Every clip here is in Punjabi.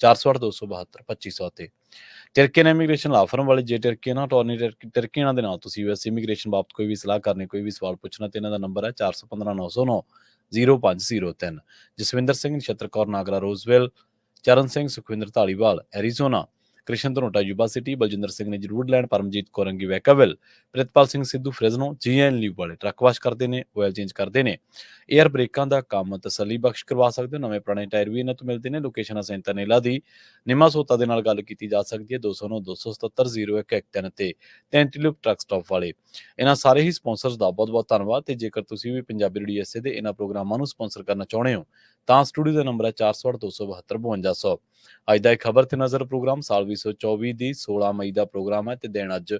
4827272500 ਤੇ। ਟਰਕੀਨ ਇਮੀਗ੍ਰੇਸ਼ਨ ਲਾ ਫਰਮ ਵਾਲੇ, ਜੇ ਟਰਕੀ ਨਾ, ਟੋਰਨੀ ਟਰਕੀਆਂ ਦੇ ਨਾਲ ਤੁਸੀਂ ਯੂਐਸ ਇਮੀਗ੍ਰੇਸ਼ਨ ਬਾਬਤ ਕੋਈ ਵੀ ਸਲਾਹ ਕਰਨੀ, ਕੋਈ ਵੀ ਸਵਾਲ ਪੁੱਛਣਾ, ਤੇ ਇਹਨਾਂ ਦਾ ਨੰਬਰ ਹੈ 415909 0503 Jaswinder Singh Nachhattar Kaur Nagra, Roswell, Charan Singh, Sukhwinder Dhaliwal Arizona. Krishan Dhanota Yuba City, Baljinder Singh ਨੇ ਜਰੂਡਲੈਂਡ ਪਰਮਜੀਤ ਕੋਰੰਗੀ ਵੈਕਾਵਿਲ, ਪ੍ਰਿਤਪਾਲ ਸਿੰਘ ਸਿੱਧੂ ਫ੍ਰੈਜ਼ਨੋ ਜੀਐਨ ਲਿਵ ਵਾਲੇ, ਟਰੱਕ ਵਾਸ਼ ਕਰਦੇ ਨੇ ਆਇਲ ਚੇਂਜ ਕਰਦੇ ਨੇ। 에ਅਰ ਬ੍ਰੇਕਾਂ ਦਾ ਕੰਮ ਤਸੱਲੀ ਬਖਸ਼ ਕਰਵਾ ਸਕਦੇ ਹੋ, ਨਵੇਂ ਪੁਰਾਣੇ ਟਾਇਰ ਵੀ ਇਹਨਾਂ ਤੋਂ ਮਿਲਦੇ ਨੇ, ਲੋਕੇਸ਼ਨ ਹੈ ਸੈਂਟਰਨੇਲਾ ਦੀ ਨਿਮਾ ਸੋਤਾ ਦੇ ਨਾਲ ਗੱਲ ਕੀਤੀ ਜਾ ਸਕਦੀ ਹੈ 209 277 0113 ਤੇ ਟੈਂਟੀਲੂਪ ਟਰੱਕ ਸਟਾਪ ਵਾਲੇ। ਇਹਨਾਂ ਸਾਰੇ ਹੀ ਸਪਾਂਸਰਸ ਦਾ ਬਹੁਤ-ਬਹੁਤ ਧੰਨਵਾਦ ਤੇ ਜੇਕਰ ਤੁਸੀਂ ਵੀ ਪੰਜਾਬੀ ਰੇਡੀਓ ਐਸਏ ਦੇ ਇਹਨਾਂ ਪ੍ਰੋਗਰਾਮਾਂ ਨੂੰ ਸਪਾਂਸਰ ਕਰਨਾ ਚਾਹੁੰਦੇ ਹੋ ਤਾਂ ਸਟੂਡੀਓ ਦਾ ਨੰਬਰ ਹੈ 40827252 ਅੱਜ ਦਾ ਇਹ ਖਬਰ ਤੇ ਨਜ਼ਰ ਪ੍ਰੋਗਰਾਮ, ਸਾਲ 2024 ਦੀ 16 ਮਈ ਦਾ ਪ੍ਰੋਗਰਾਮ ਹੈ ਤੇ ਦਿਨ ਅੱਜ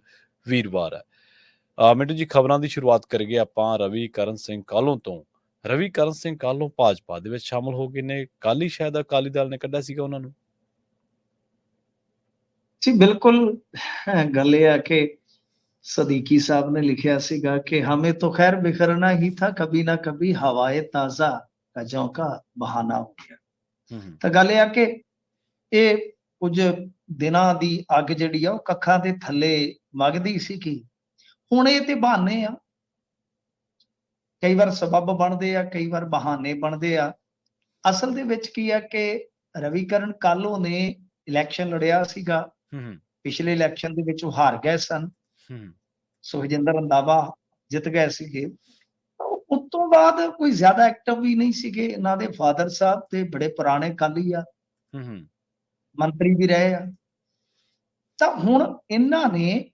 ਵੀਰਵਾਰ ਹੈ। ਮਿੰਟੂ ਜੀ, ਖਬਰਾਂ ਦੀ ਸ਼ੁਰੂਆਤ ਕਰੀਏ ਆਪਾਂ ਰਵੀ ਕਰਨ ਸਿੰਘ ਕਾਲੋਂ ਤੋਂ। ਰਵੀ ਕਰਨ ਸਿੰਘ ਕਾਲੋਂ ਭਾਜਪਾ ਦੇ ਵਿੱਚ ਸ਼ਾਮਲ ਹੋ ਗਏ ਨੇ। ਕਾਲੀ ਸ਼ਾਇਦ ਅਕਾਲੀ ਦਲ ਨੇ ਕੱਢਿਆ ਸੀਗਾ ਉਹਨਾਂ ਨੂੰ। ਜੀ, ਬਿਲਕੁਲ, ਗੱਲ ਇਹ ਆ ਕਿ ਸਦੀਕੀ ਸਾਹਿਬ ਨੇ ਲਿਖਿਆ ਸੀਗਾ ਕਿ ਹਮੇ ਤੋ ਖੈਰ ਬਿਖਰਨਾ ਹੀ ਥਾ, ਕਭੀ ਨਾ ਕਬੀ ਹਵਾਏ ਤਾਜ਼ਾ। का झोंका बहाना हो गया ਹੂੰ ਹੂੰ ਤਾਂ ਗੱਲ ਇਹ ਆ ਕਿ ਇਹ ਕੁਝ ਦਿਨਾਂ ਦੀ ਅੱਗ ਜਿਹੜੀ ਆ ਉਹ ਕੱਖਾਂ ਦੇ ਥੱਲੇ ਮਗਦੀ ਸੀ ਕਿ ਹੁਣ ਇਹ ਤੇ ਬਹਾਨੇ ਆ ਕਈ ਵਾਰ ਸਬਬ ਬਣਦੇ ਆ ਕਈ ਵਾਰ ਬਹਾਨੇ ਬਣਦੇ ਆ ਅਸਲ ਦੇ ਵਿੱਚ ਕੀ ਆ ਕਿ ਰਵੀਕਰਨ ਕਾਲੋ ਨੇ ਇਲੈਕਸ਼ਨ ਲੜਿਆ ਸੀਗਾ ਹੂੰ ਹੂੰ ਪਿਛਲੇ ਇਲੈਕਸ਼ਨ ਦੇ ਵਿੱਚ ਉਹ ਹਾਰ ਗਏ ਸਨ ਹੂੰ ਸੁਖਜਿੰਦਰ ਰੰਧਾਵਾ ਜਿੱਤ ਗਏ ਸੀਗੇ ਉਸ ਤੋਂ ਬਾਅਦ ਕੋਈ ਜ਼ਿਆਦਾ ਐਕਟਿਵ ਵੀ ਨਹੀਂ ਸੀਗੇ ਇਹਨਾਂ ਦੇ ਫਾਦਰ ਸਾਹਿਬ ਤੇ ਬੜੇ ਪੁਰਾਣੇ ਕਾਲੀ ਆ। ਹੂੰ ਹੂੰ। ਮੰਤਰੀ ਵੀ ਰਹੇ ਆ। ਤਾਂ ਹੁਣ ਇਹਨਾਂ ਨੇ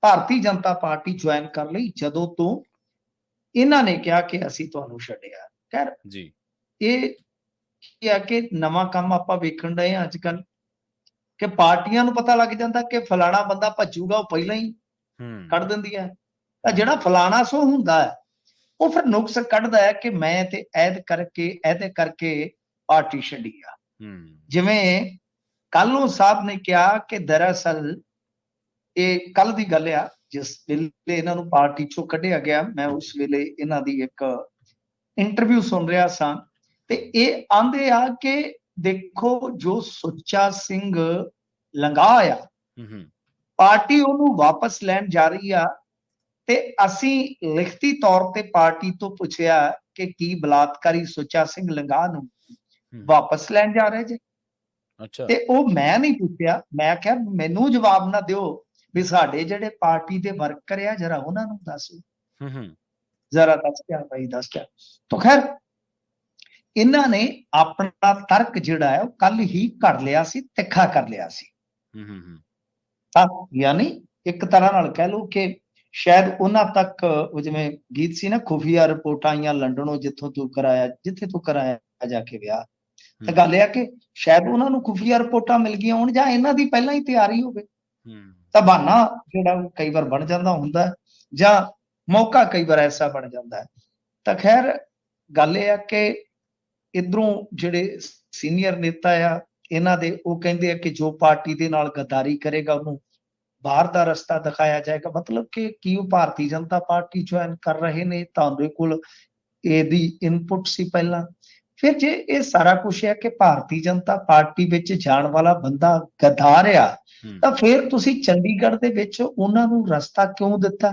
ਭਾਰਤੀ ਜਨਤਾ ਪਾਰਟੀ ਜੁਆਇਨ ਕਰ ਲਈ ਜਦੋਂ ਤੋਂ ਇਹਨਾਂ ਨੇ ਕਿਹਾ ਕਿ ਅਸੀਂ ਤੁਹਾਨੂੰ ਛੱਡਿਆ। ਖੈਰ ਜੀ। ਇਹ ਕੀ ਆ ਕਿ ਨਵਾਂ ਕੰਮ ਆਪਾਂ ਵੇਖਣ ਡਏ ਆ ਅੱਜ ਕੱਲ ਕਿ ਪਾਰਟੀਆਂ ਨੂੰ ਪਤਾ ਲੱਗ ਜਾਂਦਾ ਕਿ ਫਲਾਣਾ ਬੰਦਾ ਭੱਜੂਗਾ ਉਹ ਪਹਿਲਾਂ ਹੀ ਹੂੰ। ਕੱਢ ਦਿੰਦੀ ਹੈ ਤਾਂ ਜਿਹੜਾ ਫਲਾਣਾ ਸੋ ਹੁੰਦਾ ਹੈ ਉਹ ਫਿਰ ਨੁਕਸ ਕੱਢਦਾ ਹੈ ਕਿ ਮੈਂ ਤੇ ਐਦ ਕਰਕੇ ਇਹਦੇ ਕਰਕੇ ਪਾਰਟੀ ਛੱਡੀ ਆ। ਜਿਵੇਂ ਕੱਲੋਂ ਸਾਹਿਬ ਨੇ ਕਿਹਾ ਕਿ ਦਰਅਸਲ ਇਹ ਕੱਲ ਦੀ ਗੱਲ ਆ ਜਿਸ ਵੇਲੇ ਇਹਨਾਂ ਨੂੰ ਪਾਰਟੀ ਚੋਂ ਕੱਢਿਆ ਗਿਆ ਮੈਂ ਉਸ ਵੇਲੇ ਇਹਨਾਂ ਦੀ ਇੱਕ ਇੰਟਰਵਿਊ ਸੁਣ ਰਿਹਾ ਸਾਂ। ਤੇ ਇਹ ਆਂਦੇ ਆ ਕਿ ਦੇਖੋ ਜੋ ਸੁੱਚਾ ਸਿੰਘ ਲੰਗਾ ਆ ਪਾਰਟੀ ਉਹਨੂੰ ਵਾਪਸ ਲੈਣ ਜਾ ਰਹੀ ਆ ਤੇ ਅਸੀਂ ਲਿਖਤੀ ਤੌਰ ਤੇ ਪਾਰਟੀ ਤੋਂ ਪੁੱਛਿਆ ਕਿ ਕੀ ਬਲਾਤਕਾਰੀ ਸੁੱਚਾ ਸਿੰਘ ਲੰਗਾ ਨੂੰ ਵਾਪਸ ਲੈਣ ਜਾ ਰਹੇ ਜੇ? ਅੱਛਾ। ਤੇ ਉਹ ਮੈਂ ਨਹੀਂ ਪੁੱਛਿਆ। ਮੈਂ ਕਿਹਾ ਮੈਨੂੰ ਜਵਾਬ ਨਾ ਦਿਓ ਵੀ ਸਾਡੇ ਜਿਹੜੇ ਪਾਰਟੀ ਦੇ ਵਰਕਰ ਆ ਜਰਾ ਉਹਨਾਂ ਨੂੰ ਦੱਸੋ ਹੂੰ ਹੂੰ। ਜ਼ਰਾ ਦੱਸ ਕਿਆ ਭਾਈ ਦੱਸ ਕਿਆ ਤਾਂ ਖੈਰ ਇਹਨਾਂ ਨੇ ਆਪਣਾ ਤਰਕ ਜਿਹੜਾ ਹੈ ਉਹ ਕੱਲ ਹੀ ਕਰ ਲਿਆ ਸੀ ਤਿੱਖਾ ਕਰ ਲਿਆ ਸੀ। ਹੂੰ ਹੂੰ ਹੂੰ। ਤਾਂ ਯਾਨੀ ਇੱਕ ਤਰ੍ਹਾਂ ਨਾਲ ਕਹਿ ਲਓ ਕਿ ਸ਼ਾਇਦ ਉਹਨਾਂ ਤੱਕ ਉਹ ਜਿਵੇਂ ਗੀਤ ਸੀ ਨਾ ਖੁਫੀਆ ਰਿਪੋਰਟਾਂ ਆਈਆਂ ਲੰਡਨੋਂ ਜਿੱਥੋਂ ਤੂੰ ਕਰਾਇਆ ਜਿੱਥੇ ਤੂੰ ਕਰਾਇਆ ਜਾ ਕੇ ਵਿਆਹ। ਤਾਂ ਗੱਲ ਇਹ ਆ ਕਿ ਸ਼ਾਇਦ ਉਹਨਾਂ ਨੂੰ ਖੁਫੀਆ ਰਿਪੋਰਟਾਂ ਮਿਲ ਗਈਆਂ ਹੋਣ ਜਾਂ ਇਹਨਾਂ ਦੀ ਪਹਿਲਾਂ ਹੀ ਤਿਆਰੀ ਹੋਵੇ। ਤਾਂ ਬਹਾਨਾ ਜਿਹੜਾ ਕਈ ਵਾਰ ਬਣ ਜਾਂਦਾ ਹੁੰਦਾ ਜਾਂ ਮੌਕਾ ਕਈ ਵਾਰ ਐਸਾ ਬਣ ਜਾਂਦਾ ਹੈ। ਤਾਂ ਖੈਰ ਗੱਲ ਇਹ ਆ ਕਿ ਇਧਰੋਂ ਜਿਹੜੇ ਸੀਨੀਅਰ ਨੇਤਾ ਆ ਇਹਨਾਂ ਦੇ ਉਹ ਕਹਿੰਦੇ ਆ ਕਿ ਜੋ ਪਾਰਟੀ ਦੇ ਨਾਲ ਗਦਾਰੀ ਕਰੇਗਾ ਉਹਨੂੰ ਬਾਹਰ ਦਾ ਰਸਤਾ ਦਿਖਾਇਆ ਜਾਏਗਾ। ਮਤਲਬ ਕਿ ਕੀ ਉਹ ਭਾਰਤੀ ਜਨਤਾ ਪਾਰਟੀ ਜੁਆਇਨ ਕਰ ਰਹੇ ਨੇ ਤੁਹਾਡੇ ਕੋਲ ਇਹਦੀ ਇਨਪੁਟ ਸੀ ਪਹਿਲਾਂ। ਫਿਰ ਜੇ ਇਹ ਸਾਰਾ ਕੁਝ ਹੈ ਕਿ ਭਾਰਤੀ ਜਨਤਾ ਪਾਰਟੀ ਵਿੱਚ ਜਾਣ ਵਾਲਾ ਬੰਦਾ ਗਦਾਰ ਆ ਤਾਂ ਫਿਰ ਤੁਸੀਂ ਚੰਡੀਗੜ੍ਹ ਦੇ ਵਿੱਚ ਉਹਨਾਂ ਨੂੰ ਰਸਤਾ ਕਿਉਂ ਦਿੱਤਾ?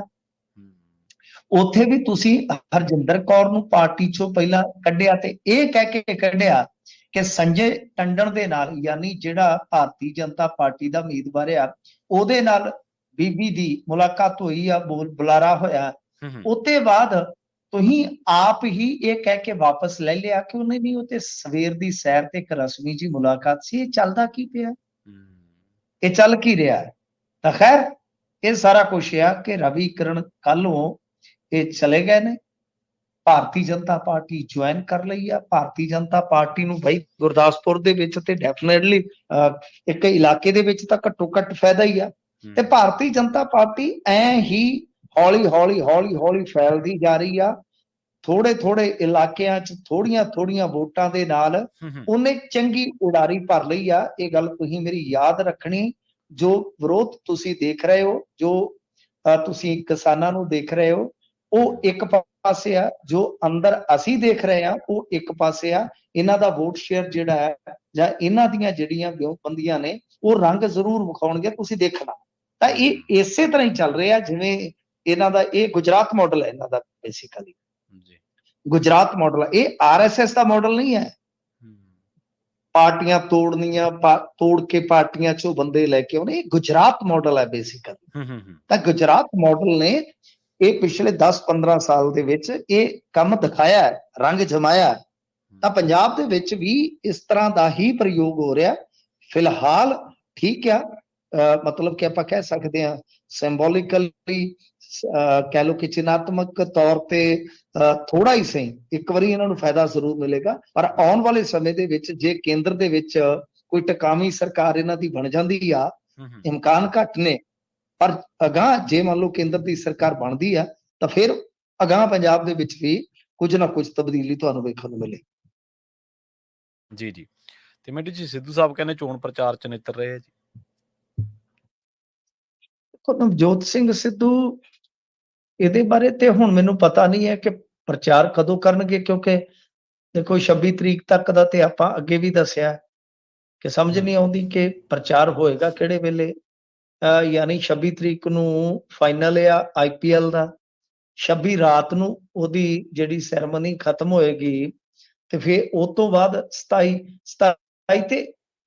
ਉੱਥੇ ਵੀ ਤੁਸੀਂ ਹਰਜਿੰਦਰ ਕੌਰ ਨੂੰ ਪਾਰਟੀ ਚੋਂ ਪਹਿਲਾਂ ਕੱਢਿਆ ਤੇ ਇਹ ਕਹਿ ਕੇ ਕੱਢਿਆ ਕਿ ਸੰਜੇ ਟੰਡਨ ਦੇ ਨਾਲ ਯਾਨੀ ਜਿਹੜਾ ਭਾਰਤੀ ਜਨਤਾ ਪਾਰਟੀ ਦਾ ਉਮੀਦਵਾਰ ਆ ਉਹਦੇ ਨਾਲ ਬੀਬੀ ਦੀ ਮੁਲਾਕਾਤ ਹੋਈ ਆ ਬੋਲ ਬੁਲਾਰਾ ਹੋਇਆ। ਉਤੇ ਬਾਅਦ ਤੁਸੀਂ ਆਪ ਹੀ ਇਹ ਕਹਿ ਕੇ ਵਾਪਸ ਲੈ ਲਿਆ ਕਿ ਉਹਨੇ ਨਹੀਂ ਉਹ ਤੇ ਸਵੇਰ ਦੀ ਸੈਰ ਤੇ ਇੱਕ ਰਸਮੀ ਜੀ ਮੁਲਾਕਾਤ ਸੀ ਇਹ ਚੱਲਦਾ ਕੀ ਪਿਆ? ਇਹ ਚੱਲ ਕੀ ਰਿਹਾ? ਤਾਂ ਖੈਰ ਇਹ ਸਾਰਾ ਕੁਛ ਆ ਕਿ ਰਵੀ ਕਿਰਨ ਕੱਲੋਂ ਇਹ ਚਲੇ ਗਏ ਨੇ। ਭਾਰਤੀ ਜਨਤਾ ਪਾਰਟੀ ਜੁਆਇਨ ਕਰ ਲਈ ਆ। ਭਾਰਤੀ ਜਨਤਾ ਪਾਰਟੀ ਨੂੰ ਬਈ ਗੁਰਦਾਸਪੁਰ ਦੇ ਵਿੱਚ ਤੇ ਡੈਫੀਨਿਟਲੀ ਇੱਕ ਇਲਾਕੇ ਦੇ ਵਿੱਚ ਤਾਂ ਘੱਟੋ ਘੱਟ ਫਾਇਦਾ ਹੀ ਆ। ਤੇ ਭਾਰਤੀ ਜਨਤਾ ਪਾਰਟੀ ਐ ਹੀ ਹੌਲੀ ਹੌਲੀ ਹੌਲੀ ਹੌਲੀ ਫੈਲਦੀ ਜਾ ਰਹੀ ਆ। ਥੋੜੇ ਥੋੜੇ ਇਲਾਕਿਆਂ 'ਚ ਥੋੜੀਆਂ ਥੋੜੀਆਂ ਵੋਟਾਂ ਦੇ ਨਾਲ ਉਹਨੇ ਚੰਗੀ ਉਡਾਰੀ ਭਰ ਲਈ ਆ। ਇਹ ਗੱਲ ਤੁਸੀਂ ਮੇਰੀ ਯਾਦ ਰੱਖਣੀ। ਜੋ ਵਿਰੋਧ ਤੁਸੀਂ ਦੇਖ ਰਹੇ ਹੋ ਜੋ ਤੁਸੀਂ ਕਿਸਾਨਾਂ ਨੂੰ ਦੇਖ ਰਹੇ ਹੋ ਉਹ ਇੱਕ ਪਾਸੇ ਆ ਜੋ ਅੰਦਰ ਅਸੀਂ ਦੇਖ ਰਹੇ ਆ ਉਹ ਇੱਕ ਪਾਸੇ ਆ। ਇਹਨਾਂ ਦਾ ਵੋਟ ਸ਼ੇਅਰ ਜਿਹੜਾ ਹੈ ਜਾਂ ਇਹਨਾਂ ਦੀਆਂ ਜਿਹੜੀਆਂ ਵਿਉਂਤਬੰਦੀਆਂ ਨੇ ਉਹ ਰੰਗ ਜ਼ਰੂਰ ਵਿਖਾਉਣਗੇ ਤੁਸੀਂ ਦੇਖਣਾ। ਤਾਂ ਇਹ ਇਸੇ ਤਰ੍ਹਾਂ ਹੀ ਚੱਲ ਰਿਹਾ ਜਿਵੇਂ ਇਹਨਾਂ ਦਾ ਇਹ ਗੁਜਰਾਤ ਮਾਡਲ ਹੈ ਇਹਨਾਂ ਦਾ ਬੇਸਿਕਲੀ ਜੀ। ਗੁਜਰਾਤ ਮਾਡਲ ਇਹ ਆਰਐਸਐਸ ਦਾ ਮਾਡਲ ਨਹੀਂ ਹੈ। ਪਾਰਟੀਆਂ ਤੋੜਨੀਆਂ ਤੋੜ ਕੇ ਪਾਰਟੀਆਂ ਚੋਂ ਬੰਦੇ ਲੈ ਕੇ ਆਉਣੇ ਇਹ ਗੁਜਰਾਤ ਮਾਡਲ ਹੈ ਬੇਸਿਕਲੀ ਤਾਂ ਗੁਜਰਾਤ ਮਾਡਲ ਨੇ ਇਹ ਪਿਛਲੇ 10-15 ਸਾਲ ਦੇ ਵਿੱਚ ਇਹ ਕੰਮ ਦਿਖਾਇਆ ਹੈ ਰੰਗ ਜਮਾਇਆ ਤਾਂ ਪੰਜਾਬ ਦੇ ਵਿੱਚ ਵੀ ਇਸ ਤਰ੍ਹਾਂ ਦਾ ਹੀ ਪ੍ਰਯੋਗ ਹੋ ਰਿਹਾ ਫਿਲਹਾਲ ਠੀਕ ਆ ਮਤਲਬ ਕਿ ਆਪਾਂ ਕਹਿ ਸਕਦੇ ਹਾਂ ਸਿੰਬੋਲਿਕਲੀ ਕਹਿ ਲੋ ਕਿ ਚਿਨਾਤਮਕ ਤੌਰ ਤੇ ਥੋੜਾ ਹੀ ਸਹੀ ਇੱਕ ਵਾਰੀ ਇਹਨਾਂ ਨੂੰ ਫਾਇਦਾ ਜ਼ਰੂਰ ਮਿਲੇਗਾ। ਪਰ ਆਉਣ ਵਾਲੇ ਸਮੇਂ ਦੇ ਵਿੱਚ ਜੇ ਕੇਂਦਰ ਦੇ ਵਿੱਚ ਕੋਈ ਟਿਕਾਵੀਂ ਸਰਕਾਰ ਇਹਨਾਂ ਦੀ ਬਣ ਜਾਂਦੀ ਆ ਇਮਕਾਨ ਘੱਟ ਨੇ ਪਰ ਅਗਾਂਹ ਜੇ ਮੰਨ ਲਓ ਕੇਂਦਰ ਦੀ ਸਰਕਾਰ ਬਣਦੀ ਆ ਤਾਂ ਫਿਰ ਅਗਾਂਹ ਪੰਜਾਬ ਦੇ ਵਿੱਚ ਵੀ ਕੁਝ ਨਾ ਕੁਝ ਤਬਦੀਲੀ ਤੁਹਾਨੂੰ ਵੇਖਣ ਨੂੰ ਮਿਲੇ। ਜੀ ਜੀ। ਤੇ ਮਿੰਟੂ ਜੀ ਸਿੱਧੂ ਸਾਹਿਬ ਕਹਿੰਦੇ ਚੋਣ ਪ੍ਰਚਾਰ ਚ ਨਿੱਤਰ ਰਹੇ ਆ ਜੀ। ਦੇਖੋ ਨਵਜੋਤ ਸਿੰਘ ਸਿੱਧੂ ਇਹਦੇ ਬਾਰੇ ਤੇ ਹੁਣ ਮੈਨੂੰ ਪਤਾ ਨਹੀਂ ਹੈ ਕਿ ਪ੍ਰਚਾਰ ਕਦੋਂ ਕਰਨਗੇ ਕਿਉਂਕਿ ਦੇਖੋ 26 ਤਰੀਕ ਤੱਕ ਦਾ ਤੇ ਆਪਾਂ ਅੱਗੇ ਵੀ ਦੱਸਿਆ ਕਿ ਸਮਝ ਨਹੀਂ ਆਉਂਦੀ ਕਿ ਪ੍ਰਚਾਰ ਹੋਏਗਾ ਕਿਹੜੇ ਵੇਲੇ। ਯਾਨੀ 26 ਤਰੀਕ ਨੂੰ ਫਾਈਨਲ ਆ ਆਈਪੀਐਲ ਦਾ। 26 ਰਾਤ ਨੂੰ ਉਹਦੀ ਜਿਹੜੀ ਸੈਰੇਮਨੀ ਖਤਮ ਹੋਏਗੀ ਤੇ ਫਿਰ ਉਹ ਤੋਂ ਬਾਅਦ 27 27 ਤੇ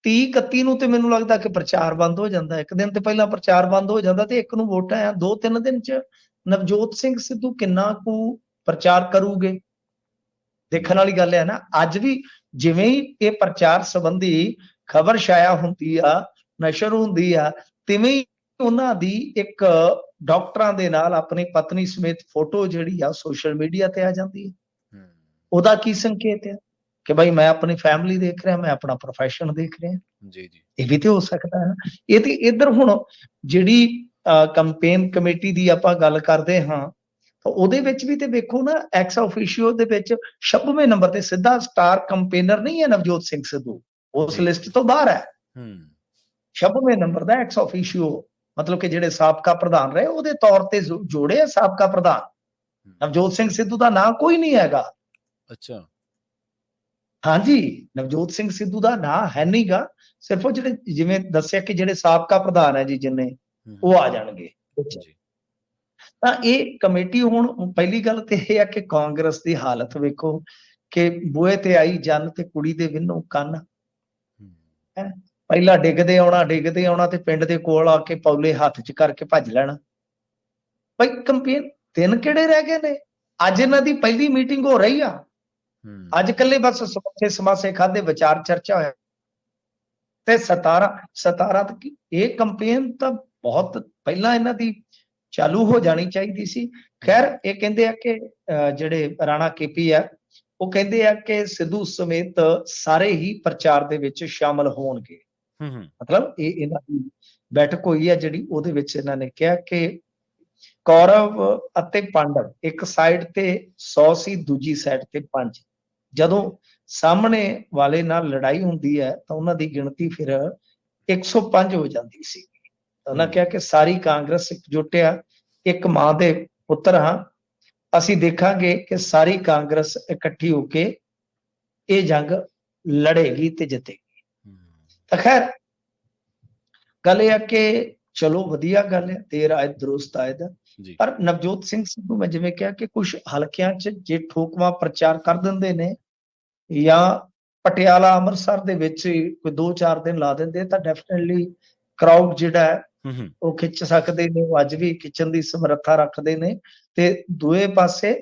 30 31 ਨੂੰ ਤੇ ਮੈਨੂੰ ਲੱਗਦਾ ਕਿ ਪ੍ਰਚਾਰ ਬੰਦ ਹੋ ਜਾਂਦਾ। ਇੱਕ ਦਿਨ ਤੇ ਪਹਿਲਾਂ ਪ੍ਰਚਾਰ ਬੰਦ ਹੋ ਜਾਂਦਾ ਤੇ ਇੱਕ ਨੂੰ ਵੋਟਾਂ ਆ ਦੋ, ਤਿੰਨ ਦਿਨ ਚ ਨਵਜੋਤ ਸਿੰਘ ਸਿੱਧੂ ਕਿੰਨਾ ਕੁ ਪ੍ਰਚਾਰ ਕਰੂਗੇ? ਦੇਖਣ ਵਾਲੀ ਗੱਲ ਹੈ ਨਾ, ਅੱਜ ਵੀ ਜਿਵੇਂ ਹੀ ਇਹ ਪ੍ਰਚਾਰ ਸੰਬੰਧੀ ਖਬਰ ਛਾਇਆ ਹੁੰਦੀ ਆ, ਨਸ਼ਰ ਹੁੰਦੀ ਆ ਤਿਵੇਂ ਹੀ ਉਹਨਾਂ ਦੀ ਇੱਕ ਡਾਕਟਰਾਂ ਦੇ ਨਾਲ ਆਪਣੀ ਪਤਨੀ ਸਮੇਤ ਫੋਟੋ ਜਿਹੜੀ ਆ ਸੋਸ਼ਲ ਮੀਡੀਆ ਤੇ ਆ ਜਾਂਦੀ ਹੈ। ਉਹਦਾ ਕੀ ਸੰਕੇਤ ਹੈ ਕਿ ਭਾਈ ਮੈਂ ਆਪਣੀ ਫੈਮਿਲੀ ਦੇਖ ਰਿਹਾ ਮੈਂ ਆਪਣਾ ਪ੍ਰੋਫੈਸ਼ਨ ਦੇਖ ਰਿਹਾ। ਜੀ ਜੀ। ਇਹ ਵੀ ਤੇ ਹੋ ਸਕਦਾ ਹੈ। ਨਾ ਇਹ ਤੇ ਇਧਰ ਹੁਣ ਜਿਹੜੀ ਕੰਪੇਨ ਕਮੇਟੀ ਦੀ ਆਪਾਂ ਗੱਲ ਕਰਦੇ ਹਾਂ ਤਾਂ ਉਹਦੇ ਵਿੱਚ ਵੀ ਤੇ ਵੇਖੋ ਨਾ ਐਕਸ ਆਫੀਸ਼ੀਓ ਦੇ ਵਿੱਚ 26ਵੇਂ ਨੰਬਰ ਤੇ ਸਿੱਧਾ ਸਟਾਰ ਕੰਪੇਨਰ ਨਹੀਂ ਹੈ ਨਵਜੋਤ ਸਿੰਘ ਸਿੱਧੂ। ਉਸ। ਲਿਸਟ ਤੋਂ ਬਾਹਰ ਹੈ। ਹੂੰ। 26ਵੇਂ ਨੰਬਰ ਦਾ ਐਕਸ ਆਫੀਸ਼ੀਓ ਮਤਲਬ ਕਿ ਜਿਹੜੇ ਸਾਬਕਾ ਪ੍ਰਧਾਨ ਰਹੇ ਉਹਦੇ ਤੌਰ ਤੇ ਜੋੜੇ ਆ ਸਾਬਕਾ ਪ੍ਰਧਾਨ। ਨਵਜੋਤ ਸਿੰਘ ਸਿੱਧੂ ਦਾ ਨਾਂ ਕੋਈ ਨਹੀਂ ਹੈਗਾ। ਅੱਛਾ। ਹਾਂਜੀ ਨਵਜੋਤ ਸਿੰਘ ਸਿੱਧੂ ਦਾ ਨਾਂ ਹੈ ਨਹੀਂਗਾ। ਸਿਰਫ ਉਹ ਜਿਹੜੇ ਜਿਵੇਂ ਦੱਸਿਆ ਕਿ ਜਿਹੜੇ ਸਾਬਕਾ ਪ੍ਰਧਾਨ ਹੈ ਜੀ ਜਿੰਨੇ ਉਹ ਆ ਜਾਣਗੇ। ਜੀ ਤਾਂ ਇਹ ਕਮੇਟੀ ਹੁਣ ਪਹਿਲੀ ਗੱਲ ਤੇ ਇਹ ਹੈ ਕਿ ਕਾਂਗਰਸ ਦੀ ਹਾਲਤ ਵੇਖੋ ਕਿ ਬੂਹੇ ਤੇ ਆਈ ਜਨ ਤੇ ਕੁੜੀ ਦੇ ਵਿੰਨੋਂ ਕੰਨ। ਹੂੰ? ਪਹਿਲਾਂ ਡਿੱਗਦੇ ਆਉਣਾ ਡਿੱਗਦੇ ਆਉਣਾ ਤੇ ਪਿੰਡ ਦੇ ਕੋਲ ਆ ਕੇ ਪੌਲੇ ਹੱਥ 'ਚ ਕਰਕੇ ਭੱਜ ਲੈਣਾ। ਭਾਈ ਕੰਪੇਨ ਦਿਨ ਕਿਹੜੇ ਰਹਿ ਗਏ ਨੇ? ਅੱਜ ਇਹਨਾਂ ਦੀ ਪਹਿਲੀ ਮੀਟਿੰਗ ਹੋ ਰਹੀ ਆ। ਅੱਜ ਕੱਲੇ ਬਸ ਸਮੋਸੇ ਸਮਾਸੇ ਖਾਦੇ ਵਿਚਾਰ ਚਰਚਾ ਹੋਇਆ। ਤੇ 17 17 ਤੱਕ ਇਹ ਕੰਪੇਨ ਤਾਂ ਬਹੁਤ ਪਹਿਲਾਂ ਇਹਨਾਂ ਦੀ ਚਾਲੂ ਹੋ ਜਾਣੀ ਚਾਹੀਦੀ ਸੀ। ਖੈਰ ਇਹ ਕਹਿੰਦੇ ਆ ਕਿ ਜਿਹੜੇ ਰਾਣਾ ਕੇਪੀ ਆ ਉਹ ਕਹਿੰਦੇ ਆ ਕਿ ਸਿੱਧੂ ਸਮੇਤ ਸਾਰੇ ਹੀ ਪ੍ਰਚਾਰ ਦੇ ਵਿੱਚ ਸ਼ਾਮਲ ਹੋਣਗੇ। ਹੂੰ ਮਤਲਬ ਇਹ ਇਹਨਾਂ ਦੀ ਬੈਠਕ ਹੋਈ ਹੈ ਜਿਹੜੀ ਉਹਦੇ ਵਿੱਚ ਇਹਨਾਂ ਨੇ ਕਿਹਾ ਕਿ ਕੌਰਵ ਅਤੇ ਪਾਂਡਵ ਇੱਕ ਸਾਈਡ ਤੇ 100 ਸੀ ਦੂਜੀ ਸਾਈਡ ਤੇ 5 ਜਦੋਂ ਸਾਹਮਣੇ ਵਾਲੇ ਨਾਲ ਲੜਾਈ ਹੁੰਦੀ ਹੈ ਤਾਂ ਉਹਨਾਂ ਦੀ ਗਿਣਤੀ ਫਿਰ 105 ਹੋ ਜਾਂਦੀ ਸੀ। ਉਹਨਾਂ। ਕਿਹਾ ਕਿ ਸਾਰੀ ਕਾਂਗਰਸ ਇਕਜੁੱਟ ਆ ਇੱਕ ਮਾਂ ਦੇ ਪੁੱਤਰ ਹਾਂ। ਅਸੀਂ ਦੇਖਾਂਗੇ ਕਿ ਸਾਰੀ ਕਾਂਗਰਸ ਇਕੱਠੀ ਹੋ ਕੇ ਇਹ ਜੰਗ ਲੜੇਗੀ ਤੇ ਜਿੱਤੇਗੀ ਤਾਂ ਖੈਰ ਗੱਲ ਇਹ ਆ ਕਿ ਚਲੋ ਵਧੀਆ ਗੱਲ ਹੈ ਦੇਰ ਆਏ ਦਰੁਸਤ ਆਏ ਦਾ ਪਰ ਨਵਜੋਤ ਸਿੰਘ ਸਿੱਧੂ ਮੈਂ ਜਿਵੇਂ ਕਿਹਾ ਕਿ ਕੁਝ ਹਲਕਿਆਂ 'ਚ ਜੇ ਠੋਕਵਾ ਪ੍ਰਚਾਰ ਕਰ ਦਿੰਦੇ ਨੇ ਜਾਂ ਪਟਿਆਲਾ ਅੰਮ੍ਰਿਤਸਰ ਦੇ ਵਿੱਚ ਕੋਈ 2-4 ਦਿਨ ਲਾ ਦਿੰਦੇ ਤਾਂ ਡੈਫੀਨਿਟਲੀ ਕਰਾਊਡ ਜਿਹੜਾ ਹੂੰ ਉਹ ਖਿੱਚ ਸਕਦੇ ਨੇ ਉਹ ਅੱਜ ਵੀ ਖਿੱਚਣ ਦੀ ਸਮਰੱਥਾ ਰੱਖਦੇ ਨੇ ਤੇ ਦੂਏ ਪਾਸੇ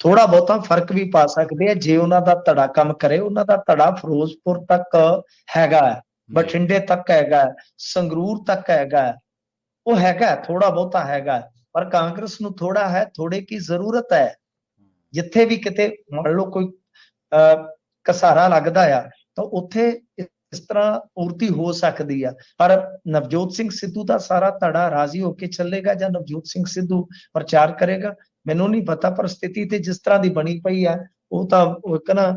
ਥੋੜਾ ਬਹੁਤਾ ਫ਼ਰਕ ਵੀ ਪਾ ਸਕਦੇ ਆ ਜੇ ਉਹਨਾਂ ਦਾ ਧੜਾ ਕੰਮ ਕਰੇ ਉਹਨਾਂ ਦਾ ਧੜਾ ਫਿਰੋਜ਼ਪੁਰ ਤੱਕ ਹੈਗਾ ਹੈ, ਬਠਿੰਡੇ ਤੱਕ ਹੈਗਾ ਸੰਗਰੂਰ ਤੱਕ ਹੈਗਾ। ਉਹ ਹੈਗਾ ਥੋੜਾ ਬਹੁਤਾ ਹੈਗਾ ਪਰ ਕਾਂਗਰਸ ਨੂੰ ਥੋੜਾ ਹੈ ਥੋੜੇ ਕੀ ਜ਼ਰੂਰਤ ਹੈ ਜਿੱਥੇ ਵੀ ਕਿਤੇ ਮੰਨ ਲਓ ਕੋਈ ਕਸਾਰਾ ਲੱਗਦਾ ਆ ਤਾਂ ਉੱਥੇ ਇਸ ਤਰ੍ਹਾਂ ਪੂਰਤੀ ਹੋ ਸਕਦੀ ਆ ਪਰ ਨਵਜੋਤ ਸਿੰਘ ਸਿੱਧੂ ਦਾ ਸਾਰਾ ਧੜਾ ਰਾਜ਼ੀ ਹੋ ਕੇ ਚੱਲੇਗਾ ਜਾਂ ਨਵਜੋਤ ਸਿੰਘ ਸਿੱਧੂ ਪ੍ਰਚਾਰ ਕਰੇਗਾ ਮੈਨੂੰ ਨਹੀਂ ਪਤਾ ਪਰ ਸਥਿਤੀ ਤੇ ਜਿਸ ਤਰ੍ਹਾਂ ਦੀ ਬਣੀ ਪਈ ਆ ਉਹ ਤਾਂ ਇੱਕ ਨਾ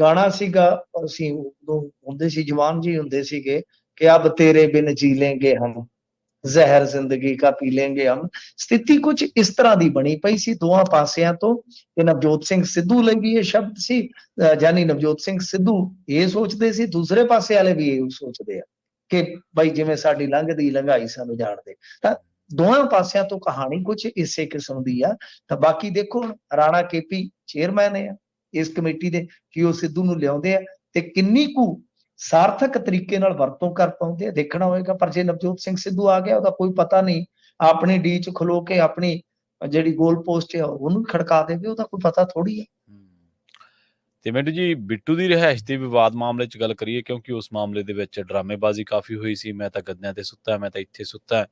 ਗਾਣਾ ਸੀਗਾ, ਅਸੀਂ ਉਦੋਂ ਹੁੰਦੇ ਸੀ, ਜਵਾਨ ਜੀ ਹੁੰਦੇ ਸੀਗੇ ਕਿ ਅਬ ਤੇਰੇ ਬਿਨ ਜੀ ਲੈਂਗੇ ਹਮ, ਜ਼ਹਿਰ ਜ਼ਿੰਦਗੀ ਕਾ ਪੀ ਲੈਂਗੇ ਹਮ। ਸਥਿਤੀ ਕੁਝ ਇਸ ਤਰ੍ਹਾਂ ਦੀ ਬਣੀ ਪਈ ਸੀ, ਦੋਹਾਂ ਪਾਸਿਆਂ ਤੋਂ ਕਿ ਨਵਜੋਤ ਸਿੰਘ ਸਿੱਧੂ ਲਈ ਵੀ ਇਹ ਸ਼ਬਦ ਸੀ, ਅਹ ਜਾਨੀ ਨਵਜੋਤ ਸਿੰਘ ਸਿੱਧੂ ਇਹ ਸੋਚਦੇ ਸੀ, ਦੂਸਰੇ ਪਾਸੇ ਵਾਲੇ ਵੀ ਇਹ ਸੋਚਦੇ ਆ ਕਿ ਬਈ ਜਿਵੇਂ ਸਾਡੀ ਲੰਘਦੀ ਲੰਘਾਈ ਸਾਨੂੰ ਜਾਣਦੇ। ਤਾਂ ਦੋਹਾਂ ਪਾਸਿਆਂ ਤੋਂ ਕਹਾਣੀ ਕੁਝ ਇਸੇ ਕਿਸਮ ਦੀ ਆ। ਤਾਂ ਬਾਕੀ ਦੇਖੋ, ਰਾਣਾ ਕੇਪੀ ਚੇਅਰਮੈਨ ਆ। ਇਸ ਕਮੇਟੀ ਦੇ ਕਿ ਉਹ ਸਿੱਧੂ ਨੂੰ ਲਿਆਉਂਦੇ ਆ ਤੇ ਕਿੰਨੀ ਕੁ ਸਾਰਥਕ ਤਰੀਕੇ ਨਾਲ ਵਰਤੋਂ ਕਰ ਪਾਉਂਦੇ ਆ, ਦੇਖਣਾ ਹੋਏਗਾ, ਪਰ ਜੇ ਨਵਜੋਤ ਸਿੰਘ ਸਿੱਧੂ ਆ ਗਿਆ, ਉਹਦਾ ਕੋਈ ਪਤਾ ਨਹੀਂ, ਆਪਣੀ ਡੀ ਚ ਖਲੋ ਕੇ ਆਪਣੀ ਜਿਹੜੀ ਗੋਲ ਪੋਸਟ ਹੈ ਉਹਨੂੰ ਖੜਕਾ ਦੇਵੇ, ਉਹਦਾ ਕੋਈ ਪਤਾ ਥੋੜੀ ਹੈ। ਤੇ ਮਿੰਟੂ ਜੀ, ਬਿੱਟੂ ਦੀ ਰਿਹਾਇਸ਼ ਦੇ ਵਿਵਾਦ ਮਾਮਲੇ 'ਚ ਗੱਲ ਕਰੀਏ, ਕਿਉਂਕਿ ਉਸ ਮਾਮਲੇ ਦੇ ਵਿੱਚ ਡਰਾਮੇਬਾਜ਼ੀ ਕਾਫੀ ਹੋਈ ਸੀ, ਮੈਂ ਤਾਂ ਗੱਦਿਆਂ ਤੇ ਸੁੱਤਾ, ਮੈਂ ਤਾਂ ਇੱਥੇ ਸੁੱਤਾ।